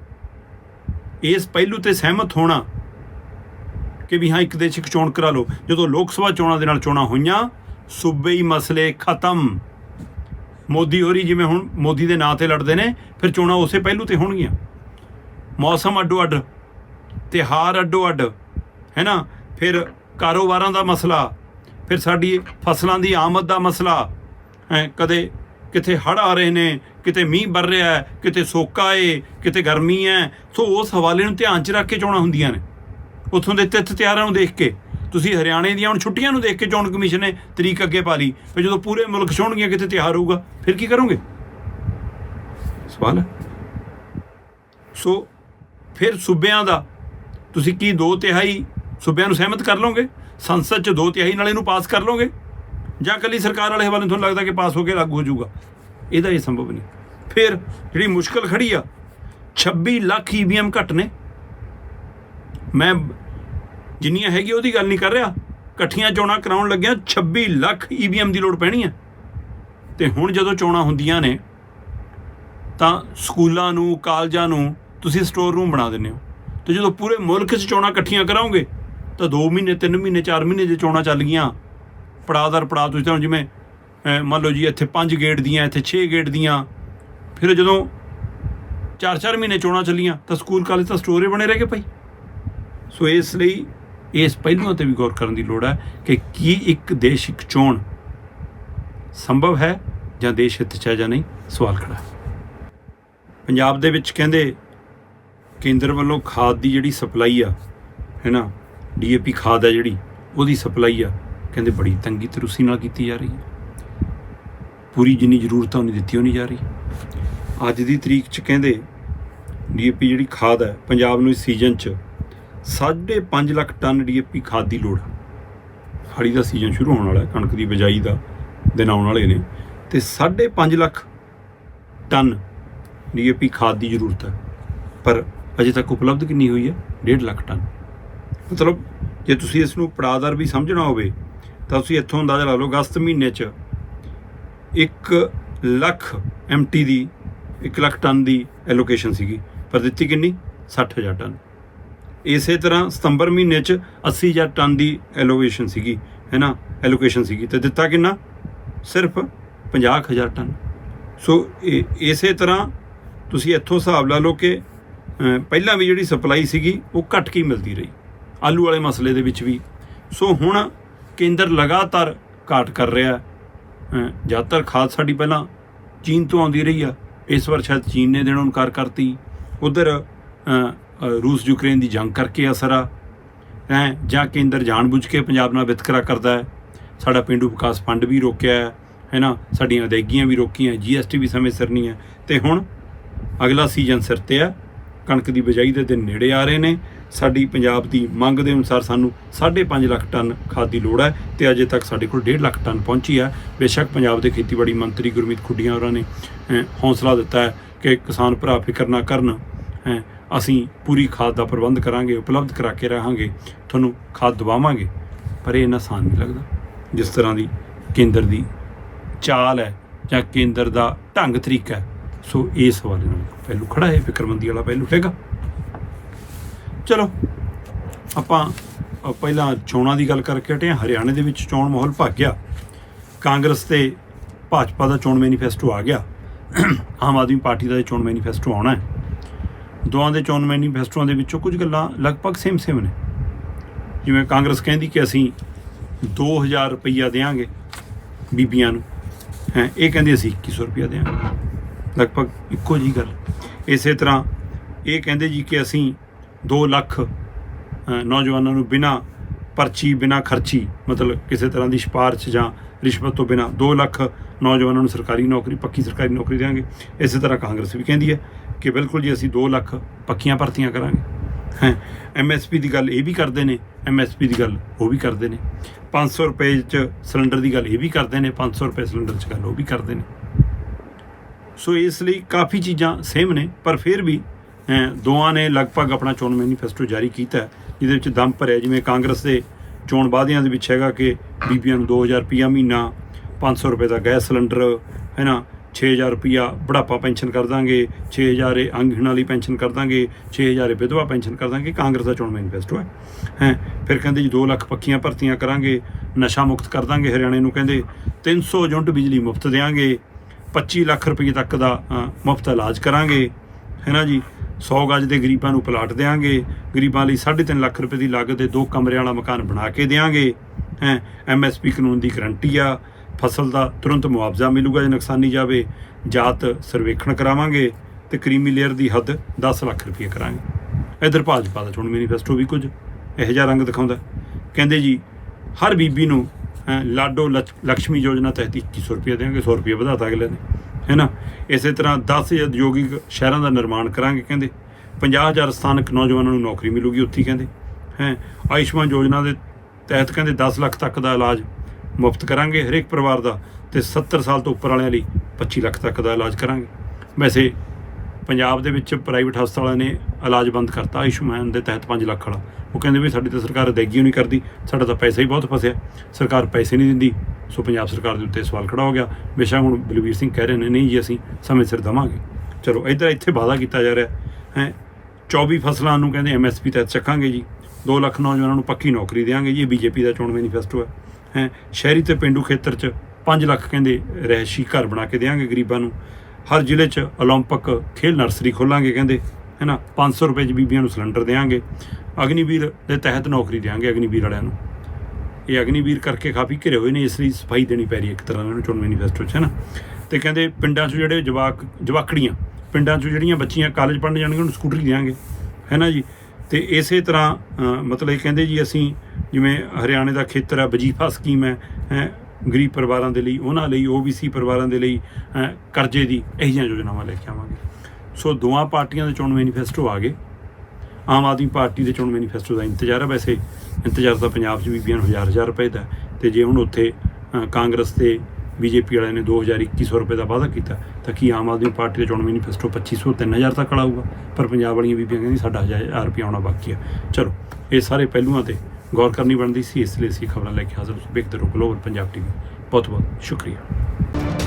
ਇਸ ਪਹਿਲੂ ਤੇ ਸਹਿਮਤ ਹੋਣਾ ਕਿ ਵੀ ਹਾਂ, ਇੱਕ ਦੇਸ਼, ਇੱਕ ਚੋਣ ਕਰਾ ਲਓ। ਜਦੋਂ ਲੋਕ ਸਭਾ ਚੋਣਾਂ ਦੇ ਨਾਲ ਚੋਣਾਂ ਹੋਈਆਂ ਸੂਬਈ ਮਸਲੇ ਖਤਮ। ਮੋਦੀ ਹੋਰੀ ਜਿਵੇਂ ਹੁਣ ਮੋਦੀ ਦੇ ਨਾਂ ਤੇ ਲੜਦੇ ਨੇ, ਫਿਰ ਚੋਣਾਂ ਉਸੇ ਪਹਿਲੂ ਤੇ ਹੋਣਗੀਆਂ। ਮੌਸਮ ਅੱਡੋ ਅੱਡ ਤਿਹਾਰ ਅੱਡੋ ਅੱਡ ਹੈ ਨਾ? ਫਿਰ ਕਾਰੋਬਾਰਾਂ ਦਾ ਮਸਲਾ, ਫਿਰ ਸਾਡੀ ਫਸਲਾਂ ਦੀ ਆਮਦ ਦਾ ਮਸਲਾ ਕਦੇ ਕਿਤੇ ਹੜ੍ਹ ਆ ਰਹੇ ਨੇ ਕਿਤੇ ਮੀਂਹ ਵਰ ਰਿਹਾ ਹੈ ਕਿਤੇ ਸੋਕਾ ਏ ਕਿਤੇ ਗਰਮੀ ਹੈ। ਸੋ ਉਸ ਹਵਾਲੇ ਨੂੰ ਧਿਆਨ 'ਚ ਰੱਖ ਕੇ ਚੋਣਾਂ ਹੁੰਦੀਆਂ ਨੇ। ਉੱਥੋਂ ਦੇ ਤਿੱਥ ਤਿਆਰਾਂ ਨੂੰ ਦੇਖ ਕੇ, ਤੁਸੀਂ ਹਰਿਆਣੇ ਦੀਆਂ ਹੁਣ ਛੁੱਟੀਆਂ ਨੂੰ ਦੇਖ ਕੇ ਚੋਣ ਕਮਿਸ਼ਨ ਨੇ ਤਰੀਕ ਅੱਗੇ ਪਾ ਲਈ ਫਿਰ ਜਦੋਂ ਪੂਰੇ ਮੁਲਕ ਚੋਣਗੀਆਂ ਕਿਤੇ ਤਿਉਹਾਰ ਹੋਊਗਾ? ਫਿਰ ਕੀ ਕਰੋਗੇ? ਸਵਾਲ ਸੋ ਫਿਰ ਸੂਬਿਆਂ ਦਾ ਤੁਸੀਂ ਕੀ ਦੋ ਤਿਹਾਈ ਸੂਬਿਆਂ ਨੂੰ ਸਹਿਮਤ ਕਰ ਲਓਗੇ? ਸੰਸਦ 'ਚ ਦੋ ਤਿਹਾਈ ਨਾਲ ਇਹਨੂੰ ਪਾਸ ਕਰ ਲਓਗੇ? ਜਾਂ ਕੱਲੀ ਸਰਕਾਰ ਵਾਲੇ ਹਵਾਲੇ ਤੁਹਾਨੂੰ ਲੱਗਦਾ ਕਿ ਪਾਸ ਹੋ ਕੇ ਲਾਗੂ ਹੋ ਜਾਊਗਾ। ਇਹਦਾ ਇਹ ਸੰਭਵ ਨਹੀਂ। ਫਿਰ ਜਿਹੜੀ ਮੁਸ਼ਕਲ ਖੜੀ ਆ 26 ਲੱਖ ਈਵੀਐਮ ਘੱਟ ਨੇ। ਮੈਂ ਜਿੰਨੀਆਂ ਹੈਗੀ ਉਹਦੀ ਗੱਲ ਨਹੀਂ ਕਰ ਰਿਹਾ। ਇਕੱਠੀਆਂ ਚੋਣਾਂ ਕਰਾਉਣ ਲੱਗਿਆ 26 ਲੱਖ ਈਵੀਐਮ ਦੀ ਲੋੜ ਪੈਣੀ ਹੈ ਤੇ ਹੁਣ ਜਦੋਂ ਚੋਣਾਂ ਹੁੰਦੀਆਂ ਨੇ, ਤਾਂ ਸਕੂਲਾਂ ਨੂੰ, ਕਾਲਜਾਂ ਨੂੰ ਤੁਸੀਂ ਸਟੋਰ ਰੂਮ ਬਣਾ ਦਿੰਦੇ ਹੋ। ਤੇ ਜਦੋਂ ਪੂਰੇ ਮੁਲਕ 'ਚ ਚੋਣਾਂ ਇਕੱਠੀਆਂ ਕਰਾਉਂਗੇ ਤਾਂ 2 ਮਹੀਨੇ 3 ਮਹੀਨੇ 4 ਮਹੀਨੇ ਜੇ ਚੋਣਾਂ ਚੱਲ ਗਈਆਂ ਪੜਾਅ ਦਰ ਪੜਾਅ ਤੁਸੀਂ ਤਾਂ ਜਿਵੇਂ ਮੰਨ ਲਓ ਜੀ ਇੱਥੇ 5 ਗੇਟ ਦੀਆਂ, ਇੱਥੇ 6 ਗੇਟ ਦੀਆਂ, ਫਿਰ ਜਦੋਂ 4-4 ਮਹੀਨੇ ਚੋਣਾਂ ਚੱਲੀਆਂ, ਤਾਂ ਸਕੂਲ ਕਾਲਜ ਤਾਂ ਸਟੋਰੇ ਬਣੇ ਰਹਿ ਗਏ ਭਾਈ। ਸੋ ਇਸ ਲਈ ਇਸ ਪਹਿਲੂਆਂ ਤੇ ਵੀ ਗੌਰ ਕਰਨ ਦੀ ਲੋੜ ਹੈ ਕਿ ਕੀ ਇੱਕ ਦੇਸ਼, ਇੱਕ ਚੋਣ ਸੰਭਵ ਹੈ ਜਾਂ ਦੇਸ਼ ਹਿੱਤ 'ਚ ਹੈ ਜਾਂ ਨਹੀਂ? ਸਵਾਲ ਖੜਾ ਪੰਜਾਬ ਦੇ ਵਿੱਚ ਕਹਿੰਦੇ ਕੇਂਦਰ ਵੱਲੋਂ ਖਾਦ ਦੀ ਜਿਹੜੀ ਸਪਲਾਈ ਆ, ਹੈ ਨਾ ਡੀਏਪੀ ਖਾਦ ਆ ਜਿਹੜੀ, ਉਹਦੀ ਸਪਲਾਈ ਆ। ਕਹਿੰਦੇ ਬੜੀ ਤੰਗੀ ਤਰੁਸੀ ਨਾਲ ਕੀਤੀ ਜਾ ਰਹੀ ਹੈ। ਪੂਰੀ ਜਿੰਨੀ ਜ਼ਰੂਰਤ ਆ ਉਨੀ ਦਿੱਤੀ ਉਹ ਨਹੀਂ ਜਾ ਰਹੀ। ਅੱਜ ਦੀ ਤਰੀਕ 'ਚ ਕਹਿੰਦੇ ਡੀਏਪੀ ਜਿਹੜੀ ਖਾਦ ਹੈ, ਪੰਜਾਬ ਨੂੰ ਇਸ ਸੀਜ਼ਨ 'ਚ 5.5 ਲੱਖ ਟਨ ਡੀਏਪੀ ਖਾਦ ਦੀ ਲੋੜ ਹੈ ਹਾੜੀ ਦਾ ਸੀਜ਼ਨ ਸ਼ੁਰੂ ਹੋਣ ਵਾਲਾ ਹੈ, ਕਣਕ ਦੀ ਬਿਜਾਈ ਦਾ ਦਿਨ ਆਉਣ ਵਾਲੇ ਨੇ। ਤੇ 5.5 ਲੱਖ ਟਨ ਡੀਏਪੀ ਖਾਦ ਦੀ ਜ਼ਰੂਰਤ ਹੈ। ਪਰ ਅਜੇ ਤੱਕ ਉਪਲਬਧ ਕਿੰਨੀ ਹੋਈ ਹੈ? 1.5 ਲੱਖ ਟਨ। ਮਤਲਬ ਜੇ ਤੁਸੀਂ ਇਸ ਨੂੰ ਪੜਾਦਰ ਵੀ ਸਮਝਣਾ ਹੋਵੇ ਤਾਂ ਤੁਸੀਂ ਇੱਥੋਂ ਅੰਦਾਜ਼ਾ ਲਾ ਲਓ ਅਗਸਤ ਮਹੀਨੇ 'ਚ 1 ਲੱਖ ਐਮਟੀ ਦੀ 1 ਲੱਖ ਟਨ ਦੀ ਐਲੋਕੇਸ਼ਨ ਸੀਗੀ। ਪਰ ਦਿੱਤੀ ਕਿੰਨੀ? 60000 ਟਨ। ਇਸੇ ਤਰ੍ਹਾਂ ਸਤੰਬਰ ਮਹੀਨੇ 'ਚ 80000 ਟਨ ਦੀ ਐਲੋਕੇਸ਼ਨ ਸੀਗੀ, ਹੈ ਨਾ? ਐਲੋਕੇਸ਼ਨ ਸੀਗੀ। ਤੇ ਦਿੱਤਾ ਕਿੰਨਾ? ਸਿਰਫ 50000 ਟਨ। ਸੋ ਇਹ- ਇਸੇ ਤਰ੍ਹਾਂ ਤੁਸੀਂ ਇੱਥੋਂ ਹਿਸਾਬ ਲਾ ਲਓ ਕਿ ਪਹਿਲਾਂ ਵੀ ਜਿਹੜੀ ਸਪਲਾਈ ਸੀਗੀ, ਉਹ ਘੱਟ ਕੇ ਮਿਲਦੀ ਰਹੀ? ਆਲੂ ਵਾਲੇ ਮਸਲੇ ਦੇ ਵਿੱਚ ਵੀ। ਸੋ ਹੁਣ ਕੇਂਦਰ ਲਗਾਤਾਰ ਘਾਟ ਕਰ ਰਿਹਾ ਹੈ। ਜ਼ਿਆਦਾਤਰ ਖਾਦ ਸਾਡੀ ਪਹਿਲਾਂ ਚੀਨ ਤੋਂ ਆਉਂਦੀ ਰਹੀ ਆ। ਇਸ ਵਾਰ ਸ਼ਾਇਦ ਚੀਨ ਨੇ ਦੇਣੋਂ ਇਨਕਾਰ ਕਰਤੀ। ਉਧਰ ਰੂਸ ਯੂਕਰੇਨ ਦੀ ਜੰਗ ਕਰਕੇ ਅਸਰ ਆ। ਹੈ, ਜਾਂ ਕੇਂਦਰ ਜਾਣਬੁੱਝ ਕੇ ਪੰਜਾਬ ਨਾਲ ਵਿਤਕਰਾ ਕਰਦਾ ਹੈ। ਸਾਡਾ ਪਿੰਡੂ ਵਿਕਾਸ ਫੰਡ ਵੀ ਰੋਕਿਆ ਹੈ। ਹੈ ਨਾ ਸਾਡੀਆਂ ਅਦਾਇਗੀਆਂ ਵੀ ਰੋਕੀਆਂ ਜੀਐਸਟੀ ਵੀ ਸਮੇਂ ਸਿਰ ਨਹੀਂ ਹੈ। ਤੇ ਹੁਣ ਅਗਲਾ ਸੀਜ਼ਨ ਸਿਰ ਤੇ ਆ ਕਣਕ ਦੀ ਬਿਜਾਈ ਦੇ ਦਿਨ ਨੇੜੇ ਆ ਰਹੇ ਨੇ। ਸਾਡੀ ਪੰਜਾਬ ਦੀ ਮੰਗ ਦੇ ਅਨੁਸਾਰ ਸਾਨੂੰ 5.5 ਲੱਖ ਟਨ ਖਾਦ ਦੀ ਲੋੜ ਹੈ ਤੇ ਅਜੇ ਤੱਕ ਸਾਡੇ ਕੋਲ 1.5 ਲੱਖ ਟਨ ਪਹੁੰਚੀ ਹੈ। ਬੇਸ਼ੱਕ ਪੰਜਾਬ ਦੇ ਖੇਤੀਬਾੜੀ ਮੰਤਰੀ ਗੁਰਮੀਤ ਖੁੱਡੀਆਂ ਹੋਰਾਂ ਨੇ ਅਹ, ਹੌਸਲਾ ਦਿੱਤਾ ਹੈ ਕਿ ਕਿਸਾਨ ਭਰਾ ਫਿਕਰ ਨਾ ਕਰਨ ਹੈਂ, ਅਸੀਂ ਪੂਰੀ ਖਾਦ ਦਾ ਪ੍ਰਬੰਧ ਕਰਾਂਗੇ ਉਪਲਬਧ ਕਰਾ ਕੇ ਰਹਾਂਗੇ ਤੁਹਾਨੂੰ ਖਾਦ ਦਵਾਵਾਂਗੇ। ਪਰ ਇਹ ਇੰਨਾ ਆਸਾਨ ਨਹੀਂ ਲੱਗਦਾ ਜਿਸ ਤਰ੍ਹਾਂ ਦੀ ਕੇਂਦਰ ਦੀ ਚਾਲ ਹੈ ਜਾਂ ਕੇਂਦਰ ਦਾ ਢੰਗ ਤਰੀਕਾ ਹੈ। ਸੋ ਇਸ ਹਵਾਲੇ ਨਾਲ ਪਹਿਲੂ ਖੜਾ ਹੈ ਫਿਕਰਮੰਦੀ ਵਾਲਾ ਪਹਿਲੂ ਹੈਗਾ ਚਲੋ, ਆਪਾਂ ਪਹਿਲਾਂ ਚੋਣਾਂ ਦੀ ਗੱਲ ਕਰਕੇ ਹਟੇ ਹਾਂ। ਹਰਿਆਣੇ ਦੇ ਵਿੱਚ ਚੋਣ ਮਾਹੌਲ ਭੱਗ ਗਿਆ। ਕਾਂਗਰਸ ਤੇ ਭਾਜਪਾ ਦਾ ਚੋਣ ਮੈਨੀਫੈਸਟੋ ਆ ਗਿਆ। ਆਮ ਆਦਮੀ ਪਾਰਟੀ ਦਾ ਇਹ ਚੋਣ ਮੈਨੀਫੈਸਟੋ ਆਉਣਾ ਹੈ। ਦੋਵਾਂ ਦੇ ਚੋਣ ਮੈਨੀਫੈਸਟੋਆਂ ਦੇ ਵਿੱਚੋਂ ਕੁਝ ਗੱਲਾਂ ਲਗਭਗ ਸੇਮ ਸੇਮ ਨੇ। ਜਿਵੇਂ ਕਾਂਗਰਸ ਕਹਿੰਦੀ ਕਿ ਅਸੀਂ 2000 ਰੁਪਈਆ ਦੇਵਾਂਗੇ ਬੀਬੀਆਂ ਨੂੰ। ਹੈ, ਇਹ ਕਹਿੰਦੇ ਅਸੀਂ 2100 ਰੁਪਈਆ ਦੇਵਾਂਗੇ ਲਗਭਗ ਇੱਕੋ ਜੀ ਗੱਲ। ਇਸੇ ਤਰ੍ਹਾਂ ਇਹ ਕਹਿੰਦੇ ਜੀ ਕਿ ਅਸੀਂ 2 ਲੱਖ ਨੌਜਵਾਨਾਂ ਨੂੰ ਬਿਨਾ ਪਰਚੀ, ਬਿਨਾ ਖਰਚੀ, ਮਤਲਬ ਕਿਸੇ ਤਰ੍ਹਾਂ ਦੀ ਸਿਫਾਰਿਸ਼ ਜਾਂ ਰਿਸ਼ਵਤ ਤੋਂ ਬਿਨਾ 2 ਲੱਖ ਨੌਜਵਾਨਾਂ ਨੂੰ ਸਰਕਾਰੀ ਨੌਕਰੀ, ਪੱਕੀ ਸਰਕਾਰੀ ਨੌਕਰੀ ਦੇਵਾਂਗੇ। ਇਸੇ ਤਰ੍ਹਾਂ ਕਾਂਗਰਸ ਵੀ ਕਹਿੰਦੀ ਹੈ ਕਿ ਬਿਲਕੁਲ ਜੀ ਅਸੀਂ 2 ਲੱਖ ਪੱਕੀਆਂ ਭਰਤੀਆਂ ਕਰਾਂਗੇ। ਹੈ ਐਮਐਸਪੀ ਦੀ ਗੱਲ ਇਹ ਵੀ ਕਰਦੇ ਨੇ ਐਮਐਸਪੀ ਦੀ ਗੱਲ ਉਹ ਵੀ ਕਰਦੇ ਨੇ। 500 ਰੁਪਏ ਚ ਸਿਲੰਡਰ ਦੀ ਗੱਲ ਇਹ ਵੀ ਕਰਦੇ ਨੇ 500 ਰੁਪਏ ਸਿਲੰਡਰ ਚ ਗੱਲ ਉਹ ਵੀ ਕਰਦੇ ਨੇ। ਸੋ ਇਸ ਲਈ ਕਾਫੀ ਚੀਜ਼ਾਂ ਸੇਮ ਨੇ, ਪਰ ਫਿਰ ਵੀ ਦੋਵਾਂ ਨੇ ਲਗਭਗ ਆਪਣਾ ਚੋਣ ਮੈਨੀਫੈਸਟੋ ਜਾਰੀ ਕੀਤਾ ਜਿਹਦੇ ਵਿੱਚ ਦਮ ਭਰਿਆ ਜਿਵੇਂ ਕਾਂਗਰਸ ਦੇ ਚੋਣ ਵਾਅਦਿਆਂ ਦੇ ਵਿੱਚ ਹੈਗਾ ਕਿ ਬੀਬੀਆਂ ਨੂੰ 2000 ਰੁਪਿਆ ਮਹੀਨਾ 500 ਰੁਪਏ ਦਾ ਗੈਸ ਸਿਲੰਡਰ ਹੈ ਨਾ 6000 ਰੁਪਿਆ ਬੁਢਾਪਾ ਪੈਨਸ਼ਨ ਕਰ ਦਾਂਗੇ 6000 ਇਹ ਅੰਗਹੀਣਾਂ ਲਈ ਪੈਨਸ਼ਨ ਕਰ ਦਾਂਗੇ 6000 ਇਹ ਵਿਧਵਾ ਪੈਨਸ਼ਨ ਕਰ ਦਾਂਗੇ, ਕਾਂਗਰਸ ਦਾ ਚੋਣ ਮੈਨੀਫੈਸਟੋ ਹੈ। ਹੈ, ਫਿਰ ਕਹਿੰਦੇ ਜੀ 2 ਲੱਖ ਪੱਕੀਆਂ ਭਰਤੀਆਂ ਕਰਾਂਗੇ, ਨਸ਼ਾ ਮੁਕਤ ਕਰ ਦਾਂਗੇ ਹਰਿਆਣੇ ਨੂੰ, ਕਹਿੰਦੇ 300 ਯੂਨਿਟ ਬਿਜਲੀ ਮੁਫਤ ਦੇਵਾਂਗੇ 25 ਲੱਖ ਰੁਪਏ ਤੱਕ ਦਾ ਮੁਫਤ ਇਲਾਜ ਕਰਾਂਗੇ ਹੈ ਨਾ ਜੀ। 100 ਗਜ ਦੇ ਗਰੀਬਾਂ ਨੂੰ ਪਲਾਟ ਦੇਵਾਂਗੇ ਗਰੀਬਾਂ ਲਈ 3.5 ਲੱਖ ਰੁਪਏ ਦੀ ਲਾਗਤ ਦੇ ਦੋ ਕਮਰਿਆਂ ਵਾਲਾ ਮਕਾਨ ਬਣਾ ਕੇ ਦੇਵਾਂਗੇ ਹੈ ਐਮਐਸਪੀ ਕਾਨੂੰਨ ਦੀ ਗਰੰਟੀ ਆ ਫਸਲ ਦਾ ਤੁਰੰਤ ਮੁਆਵਜ਼ਾ ਮਿਲੂਗਾ ਜੇ ਨੁਕਸਾਨੀ ਜਾਵੇ ਜਾਤ ਸਰਵੇਖਣ ਕਰਾਵਾਂਗੇ ਤੇ ਕਰੀਮੀ ਲੇਅਰ ਦੀ ਹੱਦ 10 ਲੱਖ ਰੁਪਏ ਕਰਾਂਗੇ। ਇਧਰ ਭਾਜਪਾ ਦਾ ਚੋਣ ਮੈਨੀਫੈਸਟੋ ਵੀ ਕੁਝ ਇਹੋ ਜਿਹਾ ਰੰਗ ਦਿਖਾਉਂਦਾ। ਕਹਿੰਦੇ ਜੀ ਹਰ ਬੀਬੀ ਨੂੰ ਹੈਂ, ਲਾਡੋ ਲਛ- ਲక్ష్ਮੀ ਯੋਜਨਾ ਤਹਿਤ 2100 ਰੁਪਏ ਦੇਵਾਂਗੇ 100 ਰੁਪਏ ਵਧਾਤਾ ਅਗਲੇ ਨੇ। ਹੈ ਨਾ ਇਸੇ ਤਰ੍ਹਾਂ 10 ਉਦਯੋਗਿਕ ਸ਼ਹਿਰਾਂ ਦਾ ਨਿਰਮਾਣ ਕਰਾਂਗੇ ਕਹਿੰਦੇ। 50000 ਸਥਾਨਕ ਨੌਜਵਾਨਾਂ ਨੂੰ ਨੌਕਰੀ ਮਿਲੂਗੀ ਉੱਥੇ ਹੀ ਕਹਿੰਦੇ। ਹੈ? ਆਯੁਸ਼ਮਾਨ ਯੋਜਨਾ ਦੇ ਤਹਿਤ ਕਹਿੰਦੇ 10 ਲੱਖ ਤੱਕ ਦਾ ਇਲਾਜ ਮੁਫਤ ਕਰਾਂਗੇ ਹਰੇਕ ਪਰਿਵਾਰ ਦਾ ਤੇ 70 ਸਾਲ ਤੋਂ ਉੱਪਰ ਵਾਲਿਆਂ ਲਈ 25 ਲੱਖ ਤੱਕ ਦਾ ਇਲਾਜ ਕਰਾਂਗੇ। ਵੈਸੇ ਪੰਜਾਬ ਦੇ ਵਿੱਚ ਪ੍ਰਾਈਵੇਟ ਹਸਪਤਾਲਾਂ ਨੇ ਇਲਾਜ ਬੰਦ ਕਰਤਾ, ਆਯੁਸ਼ਮਾਨ ਦੇ ਤਹਿਤ 5 ਲੱਖ ਵਾਲਾ। ਉਹ ਕਹਿੰਦੇ ਵੀ ਸਾਡੀ ਤਾਂ ਸਰਕਾਰ ਅਦਾਇਗੀ ਨਹੀਂ ਕਰਦੀ, ਸਾਡਾ ਤਾਂ ਪੈਸਾ ਹੀ ਬਹੁਤ ਫਸਿਆ। ਸਰਕਾਰ ਪੈਸੇ ਨਹੀਂ ਦਿੰਦੀ। ਸੋ ਪੰਜਾਬ ਸਰਕਾਰ ਦੇ ਉੱਤੇ ਸਵਾਲ ਖੜਾ ਹੋ ਗਿਆ ਬੇਸ਼ੱਕ ਹੁਣ ਬਲਵੀਰ ਸਿੰਘ ਕਹਿ ਰਹੇ ਨੇ ਨਹੀਂ ਜੀ ਅਸੀਂ ਸਮੇਂ ਸਿਰ ਦਵਾਂਗੇ ਚਲੋ ਇੱਧਰ ਇੱਥੇ ਵਾਅਦਾ ਕੀਤਾ ਜਾ ਰਿਹਾ ਹੈ 24 ਫਸਲਾਂ ਨੂੰ ਕਹਿੰਦੇ ਐਮਐਸਪੀ ਤਹਿਤ ਚੱਕਾਂਗੇ ਜੀ 2 ਲੱਖ ਨੌਜਵਾਨਾਂ ਨੂੰ ਪੱਕੀ ਨੌਕਰੀ ਦੇਵਾਂਗੇ ਜੀ ਇਹ ਬੀਜੇਪੀ ਦਾ ਚੋਣ ਮੈਨੀਫੈਸਟੋ ਹੈ ਹੈ ਸ਼ਹਿਰੀ ਤੇ ਪਿੰਡੂ ਖੇਤਰ 'ਚ 5 ਲੱਖ ਕਹਿੰਦੇ ਰਹਿਸ਼ੀ ਘਰ ਬਣਾ ਕੇ ਦੇਵਾਂਗੇ ਗਰੀਬਾਂ ਨੂੰ ਹਰ ਜ਼ਿਲ੍ਹੇ 'ਚ 올림픽 ਖੇਲ ਨਰਸਰੀ ਖੋਲਾਂਗੇ ਕਹਿੰਦੇ ਹੈ ਨਾ 500 ਰੁਪਏ 'ਚ ਬੀਬੀਆਂ ਨੂੰ ਸਿਲੰਡਰ ਦੇਵਾਂਗੇ ਅਗਨੀਵੀਰ ਦੇ ਤਹਿਤ ਨੌਕਰੀ ਦੇਵਾਂਗੇ ਅਗਨੀਵੀਰ ਵਾਲਿਆਂ ਨੂੰ ਇਹ ਅਗਨੀਵੀਰ ਕਰਕੇ ਕਾਫੀ ਘਿਰੇ ਹੋਏ ਨੇ, ਇਸ ਲਈ ਸਫ਼ਾਈ ਦੇਣੀ ਪੈ ਰਹੀ ਹੈ ਇੱਕ ਤਰ੍ਹਾਂ ਨਾਲ, ਚੋਣ ਮੈਨੀਫੈਸਟੋ 'ਚ, ਹੈ ਨਾ? ਤੇ ਕਹਿੰਦੇ ਪਿੰਡਾਂ 'ਚ ਜਿਹੜੇ ਜਵਾਕ, ਜਵਾਕੜੀਆਂ, ਪਿੰਡਾਂ 'ਚ ਜਿਹੜੀਆਂ ਬੱਚੀਆਂ ਕਾਲਜ ਪੜ੍ਹਨ ਜਾਣਗੀਆਂ, ਉਹਨੂੰ ਸਕੂਟਰੀ ਦੇਵਾਂਗੇ ਹੈ ਨਾ ਜੀ? ਤੇ ਇਸੇ ਤਰ੍ਹਾਂ ਮਤਲਬ ਇਹ ਕਹਿੰਦੇ ਜੀ ਅਸੀਂ ਜਿਵੇਂ ਹਰਿਆਣੇ ਦਾ ਖੇਤਰ ਹੈ, ਵਜੀਫਾ ਸਕੀਮ ਹੈ ਗਰੀਬ ਪਰਿਵਾਰਾਂ ਦੇ ਲਈ, ਉਹਨਾਂ ਲਈ OBC ਪਰਿਵਾਰਾਂ ਦੇ ਲਈ ਕਰਜ਼ੇ ਦੀ ਇਹੋ ਯੋਜਨਾਵਾਂ ਲੈ ਕੇ ਆਵਾਂਗੇ। ਸੋ ਦੋਵਾਂ ਪਾਰਟੀਆਂ ਦੇ ਚੋਣ ਮੈਨੀਫੈਸਟੋ ਆ ਗਏ। ਆਮ ਆਦਮੀ ਪਾਰਟੀ ਦੇ ਚੋਣ ਮੈਨੀਫੈਸਟੋ ਦਾ ਇੰਤਜ਼ਾਰ ਹੈ ਵੈਸੇ। ਇੰਤਜ਼ਾਰ ਤਾਂ ਪੰਜਾਬ 'ਚ ਬੀਬੀਆਂ ਨੂੰ ਹਜ਼ਾਰ ਹਜ਼ਾਰ ਰੁਪਏ ਦਾ ਹੈ। ਤੇ ਜੇ ਹੁਣ ਉੱਥੇ ਅ, ਕਾਂਗਰਸ ਤੇ ਬੀਜੇਪੀ ਵਾਲਿਆਂ ਨੇ 2000 2100 ਰੁਪਏ ਦਾ ਵਾਅਦਾ ਕੀਤਾ ਤਾਂ ਕੀ ਆਮ ਆਦਮੀ ਪਾਰਟੀ ਦੇ ਚੋਣ ਮੈਨੀਫੈਸਟੋ 2500 3000 ਤੱਕ ਆਊਗਾ ਪਰ ਪੰਜਾਬ ਵਾਲੀਆਂ ਬੀਬੀਆਂ ਕਹਿੰਦੀ ਸਾਡਾ 1000 ਰੁਪਏ ਆਉਣਾ ਬਾਕੀ ਆ। ਚਲੋ ਇਹ ਸਾਰੇ ਪਹਿਲੂਆਂ ਤੇ ਗੌਰ ਕਰਨੀ ਬਣਦੀ ਸੀ ਇਸ ਲਈ ਅਸੀਂ ਖਬਰਾਂ ਲੈ ਕੇ ਹਾਜ਼ਰ ਵੇਖਦੇ ਰਹੋ ਗਲੋਬਲ ਪੰਜਾਬ ਟੀਵੀ। ਬਹੁਤ ਬਹੁਤ ਸ਼ੁਕਰੀਆ।